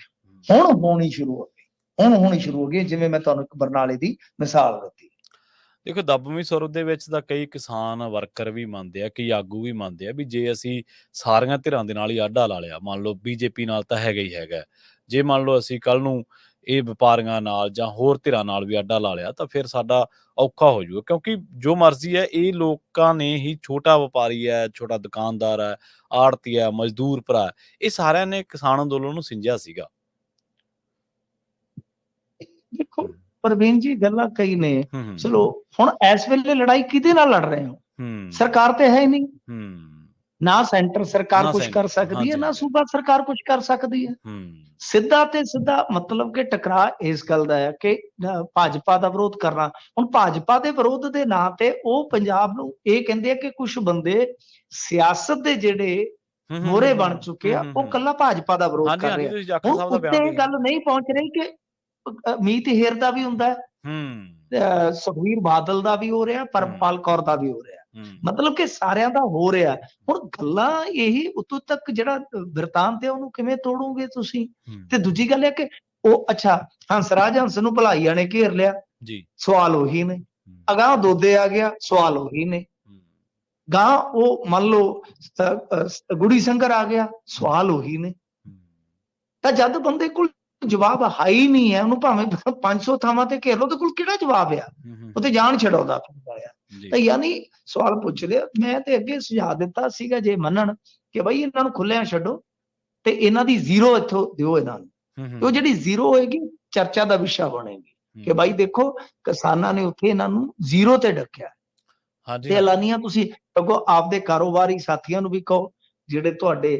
ਹੁਣ ਹੋਣੀ ਸ਼ੁਰੂ ਹੋ ਗਈ। ਹੁਣ ਹੋਣੀ ਸ਼ੁਰੂ ਹੋ ਗਈ ਜਿਵੇਂ ਮੈਂ ਤੁਹਾਨੂੰ ਇੱਕ ਬਰਨਾਲੇ ਦੀ ਮਿਸਾਲ ਦਿੱਤੀ। ਦੇਖੋ ਦਬਵੀਂ ਸੁਰ ਦੇ ਵਿੱਚ ਤਾਂ ਕਈ ਕਿਸਾਨ ਵਰਕਰ ਵੀ ਮੰਨਦੇ ਆ ਕਈ ਆਗੂ ਵੀ ਮੰਨਦੇ ਆ ਵੀ ਜੇ ਅਸੀਂ ਸਾਰੀਆਂ ਧਿਰਾਂ ਦੇ ਨਾਲ ਹੀ ਆਡਾ ਲਾ ਲਿਆ ਮੰਨ ਲਓ ਬੀਜੇਪੀ ਨਾਲ ਤਾਂ ਹੈਗਾ ਹੀ ਹੈਗਾ। ਜੇ ਮੰਨ ਲਓ ਅਸੀਂ ਕੱਲ ਨੂੰ ਇਹ ਵਪਾਰੀਆਂ ਨਾਲ ਜਾਂ ਹੋਰ ਧਿਰਾਂ ਨਾਲ ਵੀ ਆਡਾ ਲਾ ਲਿਆ ਤਾਂ ਫਿਰ ਸਾਡਾ ਔਖਾ ਹੋ ਜਾਊਗਾ ਕਿਉਂਕਿ ਜੋ ਮਰਜ਼ੀ ਹੈ ਇਹ ਲੋਕਾਂ ਨੇ ਹੀ ਛੋਟਾ ਵਪਾਰੀ ਹੈ ਛੋਟਾ ਦੁਕਾਨਦਾਰ ਹੈ ਆੜਤੀ ਹੈ ਮਜ਼ਦੂਰ ਭਰਾ ਇਹ ਸਾਰਿਆਂ ਨੇ ਕਿਸਾਨ ਅੰਦੋਲਨ ਨੂੰ ਸਿੰਜਿਆ ਸੀਗਾ। ਦੇਖੋ ਪ੍ਰਵੀਨ ਜੀ ਗੱਲਾਂ ਕਈ ਨੇ। ਚਲੋ ਹੁਣ ਇਸ ਵੇਲੇ ਲੜਾਈ ਕਿਹਦੇ ਨਾਲ ਲੜ ਰਹੇ ਹੋ? ਸਰਕਾਰ ਤੇ ਹੈ ਹੀ ਨਹੀਂ। ਨਾ ਸੈਂਟਰ ਸਰਕਾਰ ਕੁਝ ਕਰ ਸਕਦੀ ਹੈ ਨਾ। ਸੂਬਾ ਸਰਕਾਰ ਕੁਝ ਕਰ ਸਕਦੀ ਹੈ। ਸਿੱਧਾ ਤੇ ਸਿੱਧਾ ਮਤਲਬ ਕਿ ਟਕਰਾ ਇਸ ਗੱਲ ਦਾ ਹੈ ਕਿ ਭਾਜਪਾ ਦਾ ਵਿਰੋਧ ਕਰਨਾ। ਹੁਣ ਭਾਜਪਾ ਦੇ ਵਿਰੋਧ ਦੇ ਨਾਂ ਤੇ ਉਹ ਪੰਜਾਬ ਨੂੰ ਇਹ ਕਹਿੰਦੇ ਆ ਕਿ ਕੁਝ ਬੰਦੇ ਸਿਆਸਤ ਦੇ ਜਿਹੜੇ ਮੋਰੇ ਬਣ ਚੁੱਕੇ ਆ ਉਹ। ਕੱਲਾ ਭਾਜਪਾ ਦਾ ਵਿਰੋਧ ਕਰ ਰਿਹਾ। ਦਾ ਉੱਤੇ ਗੱਲ ਨਹੀਂ ਪਹੁੰਚ ਰਹੀ ਕਿ ਮੀਤ ਹੇਰ ਦਾ ਵੀ ਹੁੰਦਾ ਹੈ। ਹੂੰ। ਅਹ, ਸੁਖਬੀਰ ਬਾਦਲ ਦਾ ਵੀ ਹੋ ਰਿਹਾ ਪਰਮਪਾਲ ਕੌਰ ਦਾ ਵੀ ਹੋ ਰਿਹਾ। ਮਤਲਬ ਕਿ ਸਾਰਿਆਂ ਦਾ ਹੋ ਰਿਹਾ। ਹੁਣ ਗੱਲਾਂ ਇਹੀ ਉਤੋਂ ਤੱਕ ਜਿਹੜਾ ਵਰਤਾਂਤ ਹੈ ਉਹਨੂੰ ਕਿਵੇਂ ਤੋੜੋਗੇ ਤੁਸੀਂ? ਹੂੰ, ਤੇ ਦੂਜੀ ਗੱਲ ਇਹ ਕਿ ਉਹ ਅੱਛਾ ਹੰਸਰਾਜ ਹੰਸ ਨੂੰ ਭਲਾਈਆਂ ਨੇ ਘੇਰ ਲਿਆ। ਜੀ। ਸਵਾਲ ਉਹੀ ਨੇ। ਹੂੰ, ਅਗਾਂਹ ਦੋਦੇ ਆ ਗਿਆ ਸਵਾਲ ਉਹੀ ਨੇ। ਹੂੰ, ਗਾਂ ਉਹ ਮੰਨ ਲਓ ਗੁੜੀ ਸੰਗਰ ਆ ਗਿਆ ਸਵਾਲ ਉਹੀ ਨੇ। ਹੂੰ, ਤਾਂ ਜਦ ਬੰਦੇ ਕੋਲ ਜਵਾਬ ਹੈ ਹੀ ਨਹੀਂ ਹੈ ਉਹਨੂੰ ਭਾਵੇਂ 500 ਥਾਵਾਂ ਤੇ ਘੇਰ ਲਓ ਤੇ ਕੋਲ ਕਿਹੜਾ ਜਵਾਬ ਆ? ਹੂੰ, ਹੂੰ, ਉਹ ਤੇ ਜਾਨ ਛਡਾਉਂਦਾ ਫਿਰਦਾ ਆ। ਤਾਂ ਯਾਨੀ ਸਵਾਲ ਪੁੱਛਦੇ ਆ, ਮੈਂ ਤੇ ਅੱਗੇ ਸੁਝਾਅ ਦਿੱਤਾ ਸੀਗਾ ਜੇ ਮੰਨਣ ਕਿ ਬਈ ਇਹਨਾਂ ਨੂੰ ਖੁੱਲਿਆਂ ਛੱਡੋ ਤੇ ਇਹਨਾਂ ਦੀ ਜ਼ੀਰੋ ਇੱਥੋਂ ਦਿਓ ਇਹਨਾਂ ਨੂੰ। ਉਹ ਜਿਹੜੀ ਜ਼ੀਰੋ ਹੋਏਗੀ ਚਰਚਾ ਦਾ ਵਿਸ਼ਾ ਬਣੇਗੀ ਕਿ ਬਾਈ ਦੇਖੋ ਕਿਸਾਨਾਂ ਨੇ ਉੱਥੇ ਇਹਨਾਂ ਨੂੰ ਜ਼ੀਰੋ ਤੇ ਡੱਕਿਆ। ਹਾਂਜੀ ਤੇ ਐਲਾਨੀਆਂ ਤੁਸੀਂ ਅੱਗੋਂ ਆਪਦੇ ਕਾਰੋਬਾਰੀ ਸਾਥੀਆਂ ਨੂੰ ਵੀ ਕਹੋ ਜਿਹੜੇ ਤੁਹਾਡੇ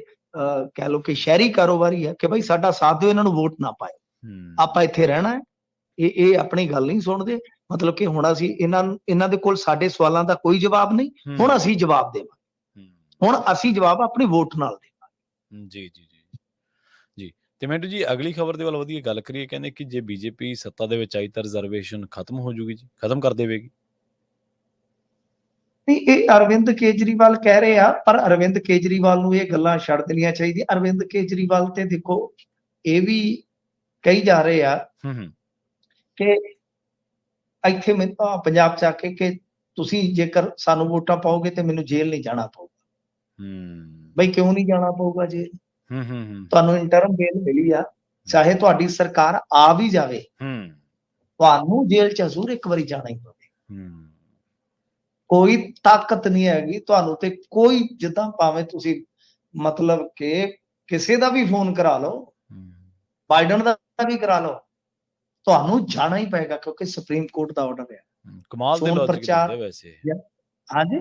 ਕਹਿ ਲਓ ਕਿ ਸ਼ਹਿਰੀ ਕਾਰੋਬਾਰੀ ਹੈ ਕਿ ਭਾਈ ਸਾਡਾ ਸਾਥ ਦਿਓ ਇਹਨਾਂ ਨੂੰ ਵੋਟ ਨਾ ਪਾਏ ਆਪਾਂ ਇੱਥੇ ਰਹਿਣਾ ਹੈ। ਇਹ ਇਹ ਆਪਣੀ ਗੱਲ ਨਹੀਂ ਸੁਣਦੇ। ਮਤਲਬ ਕਿ ਹੁਣ ਅਸੀਂ ਇਹਨਾਂ ਇਹਨਾਂ ਦੇ ਕੋਲ ਸਾਡੇ ਸਵਾਲਾਂ ਦਾ ਕੋਈ ਜਵਾਬ ਨਹੀਂ ਹੁਣ ਅਸੀਂ ਜਵਾਬ ਦੇਵਾਂਗੇ। ਹੁਣ ਅਸੀਂ ਜਵਾਬ ਆਪਣੀ ਵੋਟ ਨਾਲ ਦੇਵਾਂਗੇ। ਜੀ ਜੀ ਜੀ। ਜੀ ਤੇ ਮੈਨੂੰ ਜੀ ਅਗਲੀ ਖਬਰ ਦੇ ਵੱਲ ਵਧੀਆ ਗੱਲ ਕਰੀਏ ਕਹਿੰਦੇ ਕਿ ਜੇ ਬੀਜੇਪੀ ਸੱਤਾ ਦੇ ਵਿੱਚ ਆਈ ਤਾਂ ਰਿਜ਼ਰਵੇਸ਼ਨ ਖਤਮ ਹੋ ਜੂਗੀ ਜੀ ਖਤਮ ਕਰ ਦੇਵੇਗੀ। ਨਹੀਂ ਇਹ ਅਰਵਿੰਦ ਕੇਜਰੀਵਾਲ ਕਹਿ ਰਹੇ ਆ ਪਰ ਅਰਵਿੰਦ ਕੇਜਰੀਵਾਲ ਨੂੰ ਇਹ ਗੱਲਾਂ ਛੱਡ ਦੇਣੀਆਂ ਚਾਹੀਦੀਆਂ। ਅਰਵਿੰਦ ਕੇਜਰੀਵਾਲ ਤੇ ਦੇਖੋ ਇਹ ਵੀ ਕਹੀ ਜਾ ਰਹੇ ਆ ਹੂੰ ਹੂੰ। ਕਿ ਇੱਥੇ ਮੈਂ ਤਾਂ ਪੰਜਾਬ ਚ ਆ ਕੇ ਕਿ ਤੁਸੀਂ ਜੇਕਰ ਸਾਨੂੰ ਵੋਟਾਂ ਪਾਓਗੇ ਤੇ ਮੈਨੂੰ ਜੇਲ੍ਹ ਨਹੀਂ ਜਾਣਾ ਪਊਗਾ। ਹੂੰ। ਬਈ ਕਿਉਂ ਨਹੀਂ ਜਾਣਾ ਪਊਗਾ ਜੇਲ੍ਹ? ਹੂੰ ਹੂੰ ਹੂੰ। ਤੁਹਾਨੂੰ ਇੰਟਰਮ ਬੇਲ ਮਿਲੀ ਆ ਚਾਹੇ ਤੁਹਾਡੀ ਸਰਕਾਰ ਆ ਵੀ ਜਾਵੇ ਹੂੰ। ਤੁਹਾਨੂੰ ਜੇਲ੍ਹ ਚ ਜ਼ਰੂਰ ਇੱਕ ਵਾਰੀ ਜਾਣਾ ਹੀ ਪਵੇ। ਹੂੰ। ਕੋਈ ਤਾਕਤ ਨਹੀਂ ਹੈਗੀ ਤੁਹਾਨੂੰ ਤੇ ਕੋਈ ਜਿੱਦਾਂ ਭਾਵੇਂ ਤੁਸੀਂ ਮਤਲਬ ਕਿ ਕਿਸੇ ਦਾ ਵੀ ਫੋਨ ਕਰਾ ਲਓ ਬਾਈਡਨ ਦਾ ਵੀ ਕਰਾ ਲਓ ਤੁਹਾਨੂੰ ਜਾਣਾ ਹੀ ਪਏਗਾ ਕਿਉਂਕਿ ਸੁਪਰੀਮ ਕੋਰਟ ਦਾ ਆਰਡਰ ਹੈ। ਕਮਾਲ ਦੇ ਲੌਜੀਕ ਦਿੰਦੇ ਵੈਸੇ। ਹਾਂਜੀ?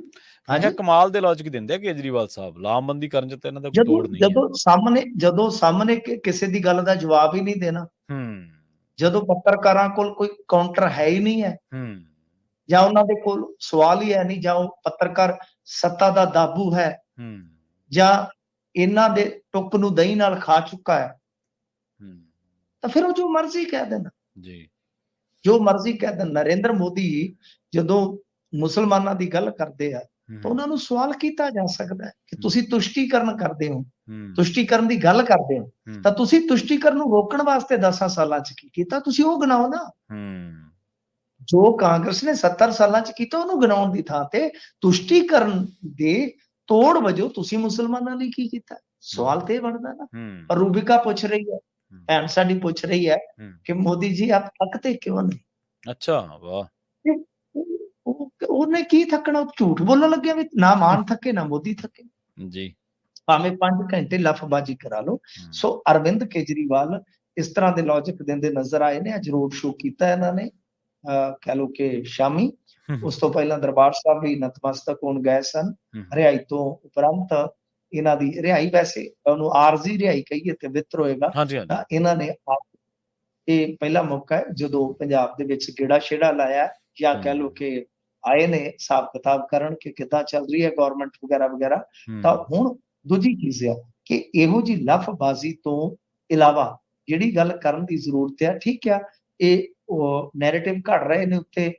ਹਾਂਜੀ? ਕਮਾਲ ਦੇ ਲੌਜੀਕ ਦਿੰਦੇ ਆ ਕੇਜਰੀਵਾਲ ਸਾਹਿਬ ਲਾਮਬੰਦੀ ਕਰਨ ਚ ਤਾਂ ਇਹਨਾਂ ਦਾ ਕੋਈ ਤੋੜ ਨਹੀਂ ਜਦੋਂ ਸਾਹਮਣੇ ਜਦੋਂ ਸਾਹਮਣੇ ਕਿਸੇ ਦੀ ਗੱਲ ਦਾ ਜਵਾਬ ਹੀ ਨਹੀਂ ਦੇਣਾ। ਹੂੰ ਜਦੋਂ ਪੱਤਰਕਾਰਾਂ ਕੋਲ ਕੋਈ ਕਾਊਂਟਰ ਹੈ ਹੀ ਨਹੀਂ ਹੈ। ਹੂੰ ਜਾਂ ਉਹਨਾਂ ਦੇ ਕੋਲ ਸਵਾਲ ਹੀ ਹੈ ਨਹੀਂ ਜਾਂ ਉਹ ਪੱਤਰਕਾਰ ਸੱਤਾ ਦਾ ਦਾਬੂ ਹੈ। ਹੂੰ ਜਾਂ ਇਹਨਾਂ ਦੇ ਟੁੱਕ ਨੂੰ ਦਹੀਂ ਨਾਲ ਖਾ ਚੁੱਕਾ ਹੈ। ਹੂੰ ਤਾਂ ਫਿਰ ਉਹ ਜੋ ਮਰਜ਼ੀ ਕਹਿ ਦੇਣ। ਜੀ। ਜੋ ਮਰਜ਼ੀ ਕਹਿ ਦੇਣ ਨਰਿੰਦਰ ਮੋਦੀ ਜਦੋਂ ਮੁਸਲਮਾਨਾਂ ਦੀ ਗੱਲ ਕਰਦੇ ਆ ਤਾਂ ਉਹਨਾਂ ਨੂੰ ਸਵਾਲ ਕੀਤਾ ਜਾ ਸਕਦਾ ਹੈ ਕਿ ਤੁਸੀਂ ਤੁਸ਼ਟੀਕਰਨ ਕਰਦੇ ਹੋ ਤੁਸ਼ਟੀਕਰਨ ਦੀ ਗੱਲ ਕਰਦੇ ਹੋ ਤਾਂ ਤੁਸੀਂ ਤੁਸ਼ਟੀਕਰਨ ਨੂੰ ਰੋਕਣ ਵਾਸਤੇ 10 ਸਾਲਾਂ ਚ ਕੀ ਕੀਤਾ? ਤੁਸੀਂ ਉਹ ਗਿਣਾਓ ਨਾ। ਜੋ ਕਾਂਗਰਸ ਨੇ 70 ਸਾਲਾਂ ਚ ਕੀਤਾ ਉਹਨੂੰ ਗਿਣਾਉਣ ਦੀ ਥਾਂ ਤੇ ਤੁਸ਼ਟੀਕਰਨ ਦੇ ਤੋੜ ਵਜੋਂ ਤੁਸੀਂ ਮੁਸਲਮਾਨਾਂ ਲਈ ਕੀ ਕੀਤਾ? ਸਵਾਲ ਤੇ ਬਣਦਾ ਨਾ। ਪਰ ਰੂਬਿਕਾ ਪੁੱਛ ਰਹੀ ਹੈ। ਭੈਣ ਸਾਡੀ ਪੁੱਛ ਰਹੀ ਹੈ। ਕਿ ਮੋਦੀ ਜੀ ਆਪ ਥੱਕਤੇ ਕਿਉਂ ਨਹੀਂ? ਅੱਛਾ ਵਾਹ। ਉਹ ਉਹਨੇ ਕੀ ਥੱਕਣਾ? ਉਹ ਝੂਠ ਬੋਲਣ ਲੱਗਿਆ ਵੀ ਨਾ ਮਾਨ ਥੱਕੇ ਨਾ ਮੋਦੀ ਥੱਕੇ। ਜੀ। ਭਾਵੇਂ 5 ਘੰਟੇ ਲਫ਼ਬਾਜੀ ਕਰਾ ਲਓ। ਸੋ ਅਰਵਿੰਦ ਕੇਜਰੀਵਾਲ ਇਸ ਤਰ੍ਹਾਂ ਦੇ ਲੌਜੀਕ ਦਿੰਦੇ ਨਜ਼ਰ ਆਏ ਨੇ। ਅੱਜ ਰੋਡ ਸ਼ੋਅ ਕੀਤਾ ਇਹਨਾਂ ਨੇ। ਕਹਿ ਲਓ ਕਿ ਸ਼ਾਮੀ। ਉਸ ਤੋਂ ਪਹਿਲਾਂ ਦਰਬਾਰ ਸਾਹਿਬ ਵੀ ਨਤਮਸਤਕ ਹੋਣ ਗਏ ਸਨ। ਹੂੰ, ਰਿਹਾਈ ਤੋਂ ਉਪਰੰਤ ਇਹਨਾਂ ਦੀ ਰਿਹਾਈ ਵੈਸੇ ਉਹਨੂੰ ਆਰਜ਼ੀ ਰਿਹਾਈ ਕਹੀਏ ਤੇ ਬਿਹਤਰ ਹੋਏਗਾ। ਤਾਂ ਇਹਨਾਂ ਨੇ ਇਹ ਪਹਿਲਾ ਮੌਕਾ ਹੈ ਜਦੋਂ ਪੰਜਾਬ ਦੇ ਵਿੱਚ ਗੇੜਾ ਛੇੜਾ ਲਾਇਆ ਜਾਂ ਕਹਿ ਲਓ ਕਿ ਆਏ ਨੇ ਹਿਸਾਬ ਕਿਤਾਬ ਕਰਨ ਕਿ ਕਿੱਦਾਂ ਚੱਲ ਰਹੀ ਹੈ ਗਵਰਨਮੈਂਟ ਵਗੈਰਾ ਵਗੈਰਾ ਹੂੰ, ਤਾਂ ਹੁਣ ਦੂਜੀ ਚੀਜ਼ ਆ ਕਿ ਇਹੋ ਜੀ ਲਫ਼ਬਾਜ਼ੀ ਤੋਂ ਇਲਾਵਾ ਜਿਹੜੀ ਗੱਲ ਕਰਨ ਦੀ ਜ਼ਰੂਰਤ ਹੈ ਠੀਕ ਆ ਇਹ ਨੈਰੇਟਿਵ ਘੜ ਰਹੇ ਨੇ ਉੱਤੇ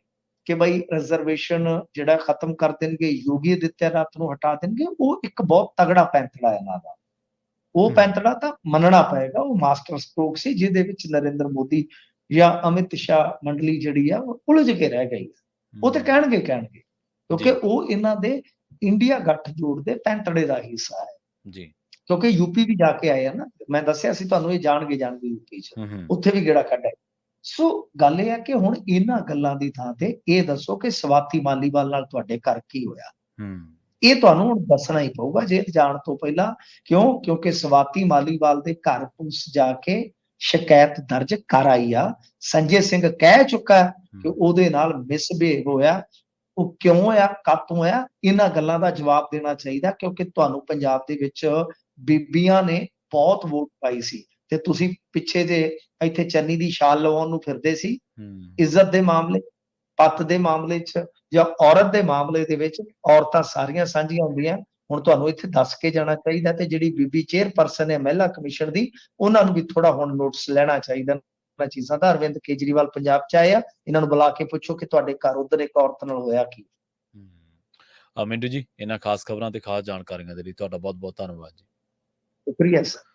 ਕਿ ਬਈ ਰਿਜ਼ਰਵੇਸ਼ਨ ਜਿਹੜਾ ਖਤਮ ਕਰ ਦੇਣਗੇ ਯੋਗੀ ਆਦਿੱਤਿਆਨਾਥ ਨੂੰ ਹਟਾ ਦੇਣਗੇ ਉਹ ਇੱਕ ਬਹੁਤ ਤਗੜਾ ਪੈਂਤੜਾ ਹੈ ਇਹਨਾਂ ਦਾ। ਉਹ। ਪੈਂਤੜਾ ਤਾਂ ਮੰਨਣਾ ਪਏਗਾ ਉਹ ਮਾਸਟਰ ਸਟ੍ਰੋਕ ਸੀ ਜਿਹਦੇ ਵਿੱਚ ਨਰਿੰਦਰ ਮੋਦੀ ਜਾਂ ਅਮਿਤ ਸ਼ਾਹ ਮੰਡਲੀ ਜਿਹੜੀ ਆ ਉਹ ਉਲਝ ਕੇ ਰਹਿ ਗਈ। ਉਹ ਤੇ ਕਹਿਣਗੇ ਕਹਿਣਗੇ ਕਿਉਂਕਿ। ਉਹ ਇਹਨਾਂ ਦੇ ਇੰਡੀਆ ਗੱਠਜੋੜ ਦੇ ਪੈਂਤੜੇ ਦਾ ਹਿੱਸਾ ਹੈ। ਜੀ। ਕਿਉਂਕਿ ਯੂਪੀ ਵੀ ਜਾ ਕੇ ਆਏ ਆ ਨਾ ਮੈਂ ਦੱਸਿਆ ਸੀ ਤੁਹਾਨੂੰ ਇਹ ਜਾਣਗੇ ਜਾਣਗੇ ਯੂਪੀ ਚ। ਉੱਥੇ ਵੀ ਗੇੜਾ ਕੱਢਿਆ। ਸੋ ਗੱਲ ਇਹ ਹੈ ਕਿ ਹੁਣ ਇਹਨਾਂ ਗੱਲਾਂ ਦੀ ਥਾਂ ਤੇ ਇਹ ਦੱਸੋ ਕਿ ਸਵਾਤੀ ਮਾਲੀਵਾਲ ਨਾਲ ਤੁਹਾਡੇ ਘਰ ਕੀ ਹੋਇਆ? ਹੂੰ, ਇਹ ਤੁਹਾਨੂੰ ਹੁਣ ਦੱਸਣਾ ਹੀ ਪਊਗਾ ਜੇਲ੍ਹ ਜਾਣ ਤੋਂ ਪਹਿਲਾਂ ਕਿਉਂ? ਕਿਉਂਕਿ ਸਵਾਤੀ ਮਾਲੀਵਾਲ ਦੇ ਘਰ ਪੁਲਿਸ ਜਾ ਕੇ ਸ਼ਿਕਾਇਤ ਦਰਜ ਕਰ ਆਈ ਆ। ਸੰਜੇ ਸਿੰਘ ਕਹਿ ਚੁੱਕਾ ਕਿ ਉਹਦੇ ਨਾਲ ਮਿਸਬਿਹੇਵ ਹੋਇਆ। ਉਹ ਕਿਉਂ ਹੋਇਆ? ਕਾਤੋਂ ਹੋਇਆ? ਇਹਨਾਂ ਗੱਲਾਂ ਦਾ ਜਵਾਬ ਦੇਣਾ ਚਾਹੀਦਾ ਕਿਉਂਕਿ ਤੁਹਾਨੂੰ ਪੰਜਾਬ ਦੇ ਵਿੱਚ ਬੀਬੀਆਂ ਨੇ ਬਹੁਤ ਵੋਟ ਪਾਈ ਸੀ। ਤੇ ਤੁਸੀਂ ਪਿੱਛੇ ਜੇ ਇੱਥੇ ਚੰਨੀ ਦੀ ਸ਼ਾਲ ਲਵਾਉਣ ਨੂੰ ਫਿਰਦੇ ਸੀ ਇੱਜ਼ਤ ਦੇ ਮਾਮਲੇ ਪੱਤ ਦੇ ਮਾਮਲੇ 'ਚ ਜਾਂ ਔਰਤ ਦੇ ਮਾਮਲੇ ਦੇ ਵਿੱਚ ਔਰਤਾਂ ਸਾਰੀਆਂ ਸਾਂਝੀਆਂ ਹੁੰਦੀਆਂ ਹੁਣ ਤੁਹਾਨੂੰ ਇੱਥੇ ਦੱਸ ਕੇ ਜਾਣਾ ਚਾਹੀਦਾ ਤੇ ਜਿਹੜੀ ਬੀਬੀ ਚੇਅਰਪਰਸਨ ਹੈ ਮਹਿਲਾ ਕਮਿਸ਼ਨ ਦੀ ਉਹਨਾਂ ਨੂੰ ਵੀ ਥੋੜਾ ਹੁਣ ਨੋਟਿਸ ਲੈਣਾ ਚਾਹੀਦਾ ਇਹਨਾਂ ਚੀਜ਼ਾਂ ਦਾ। ਅਰਵਿੰਦ ਕੇਜਰੀਵਾਲ ਪੰਜਾਬ 'ਚ ਆਏ ਆ ਇਹਨਾਂ ਨੂੰ ਬੁਲਾ ਕੇ ਪੁੱਛੋ ਕਿ ਤੁਹਾਡੇ ਘਰ ਉਧਰ ਇੱਕ ਔਰਤ ਨਾਲ ਹੋਇਆ ਕੀ। ਹੂੰ। ਅ, ਮਿੰਟੂ ਜੀ ਇਹਨਾਂ ਖਾਸ ਖਬਰਾਂ ਤੇ ਖਾਸ ਜਾਣਕਾਰੀਆਂ ਦੇ ਲਈ ਤੁਹਾਡਾ ਬਹੁਤ ਬਹੁਤ ਧੰਨਵਾਦ ਜੀ। ਸ਼ੁਕਰੀਆ ਸਰ।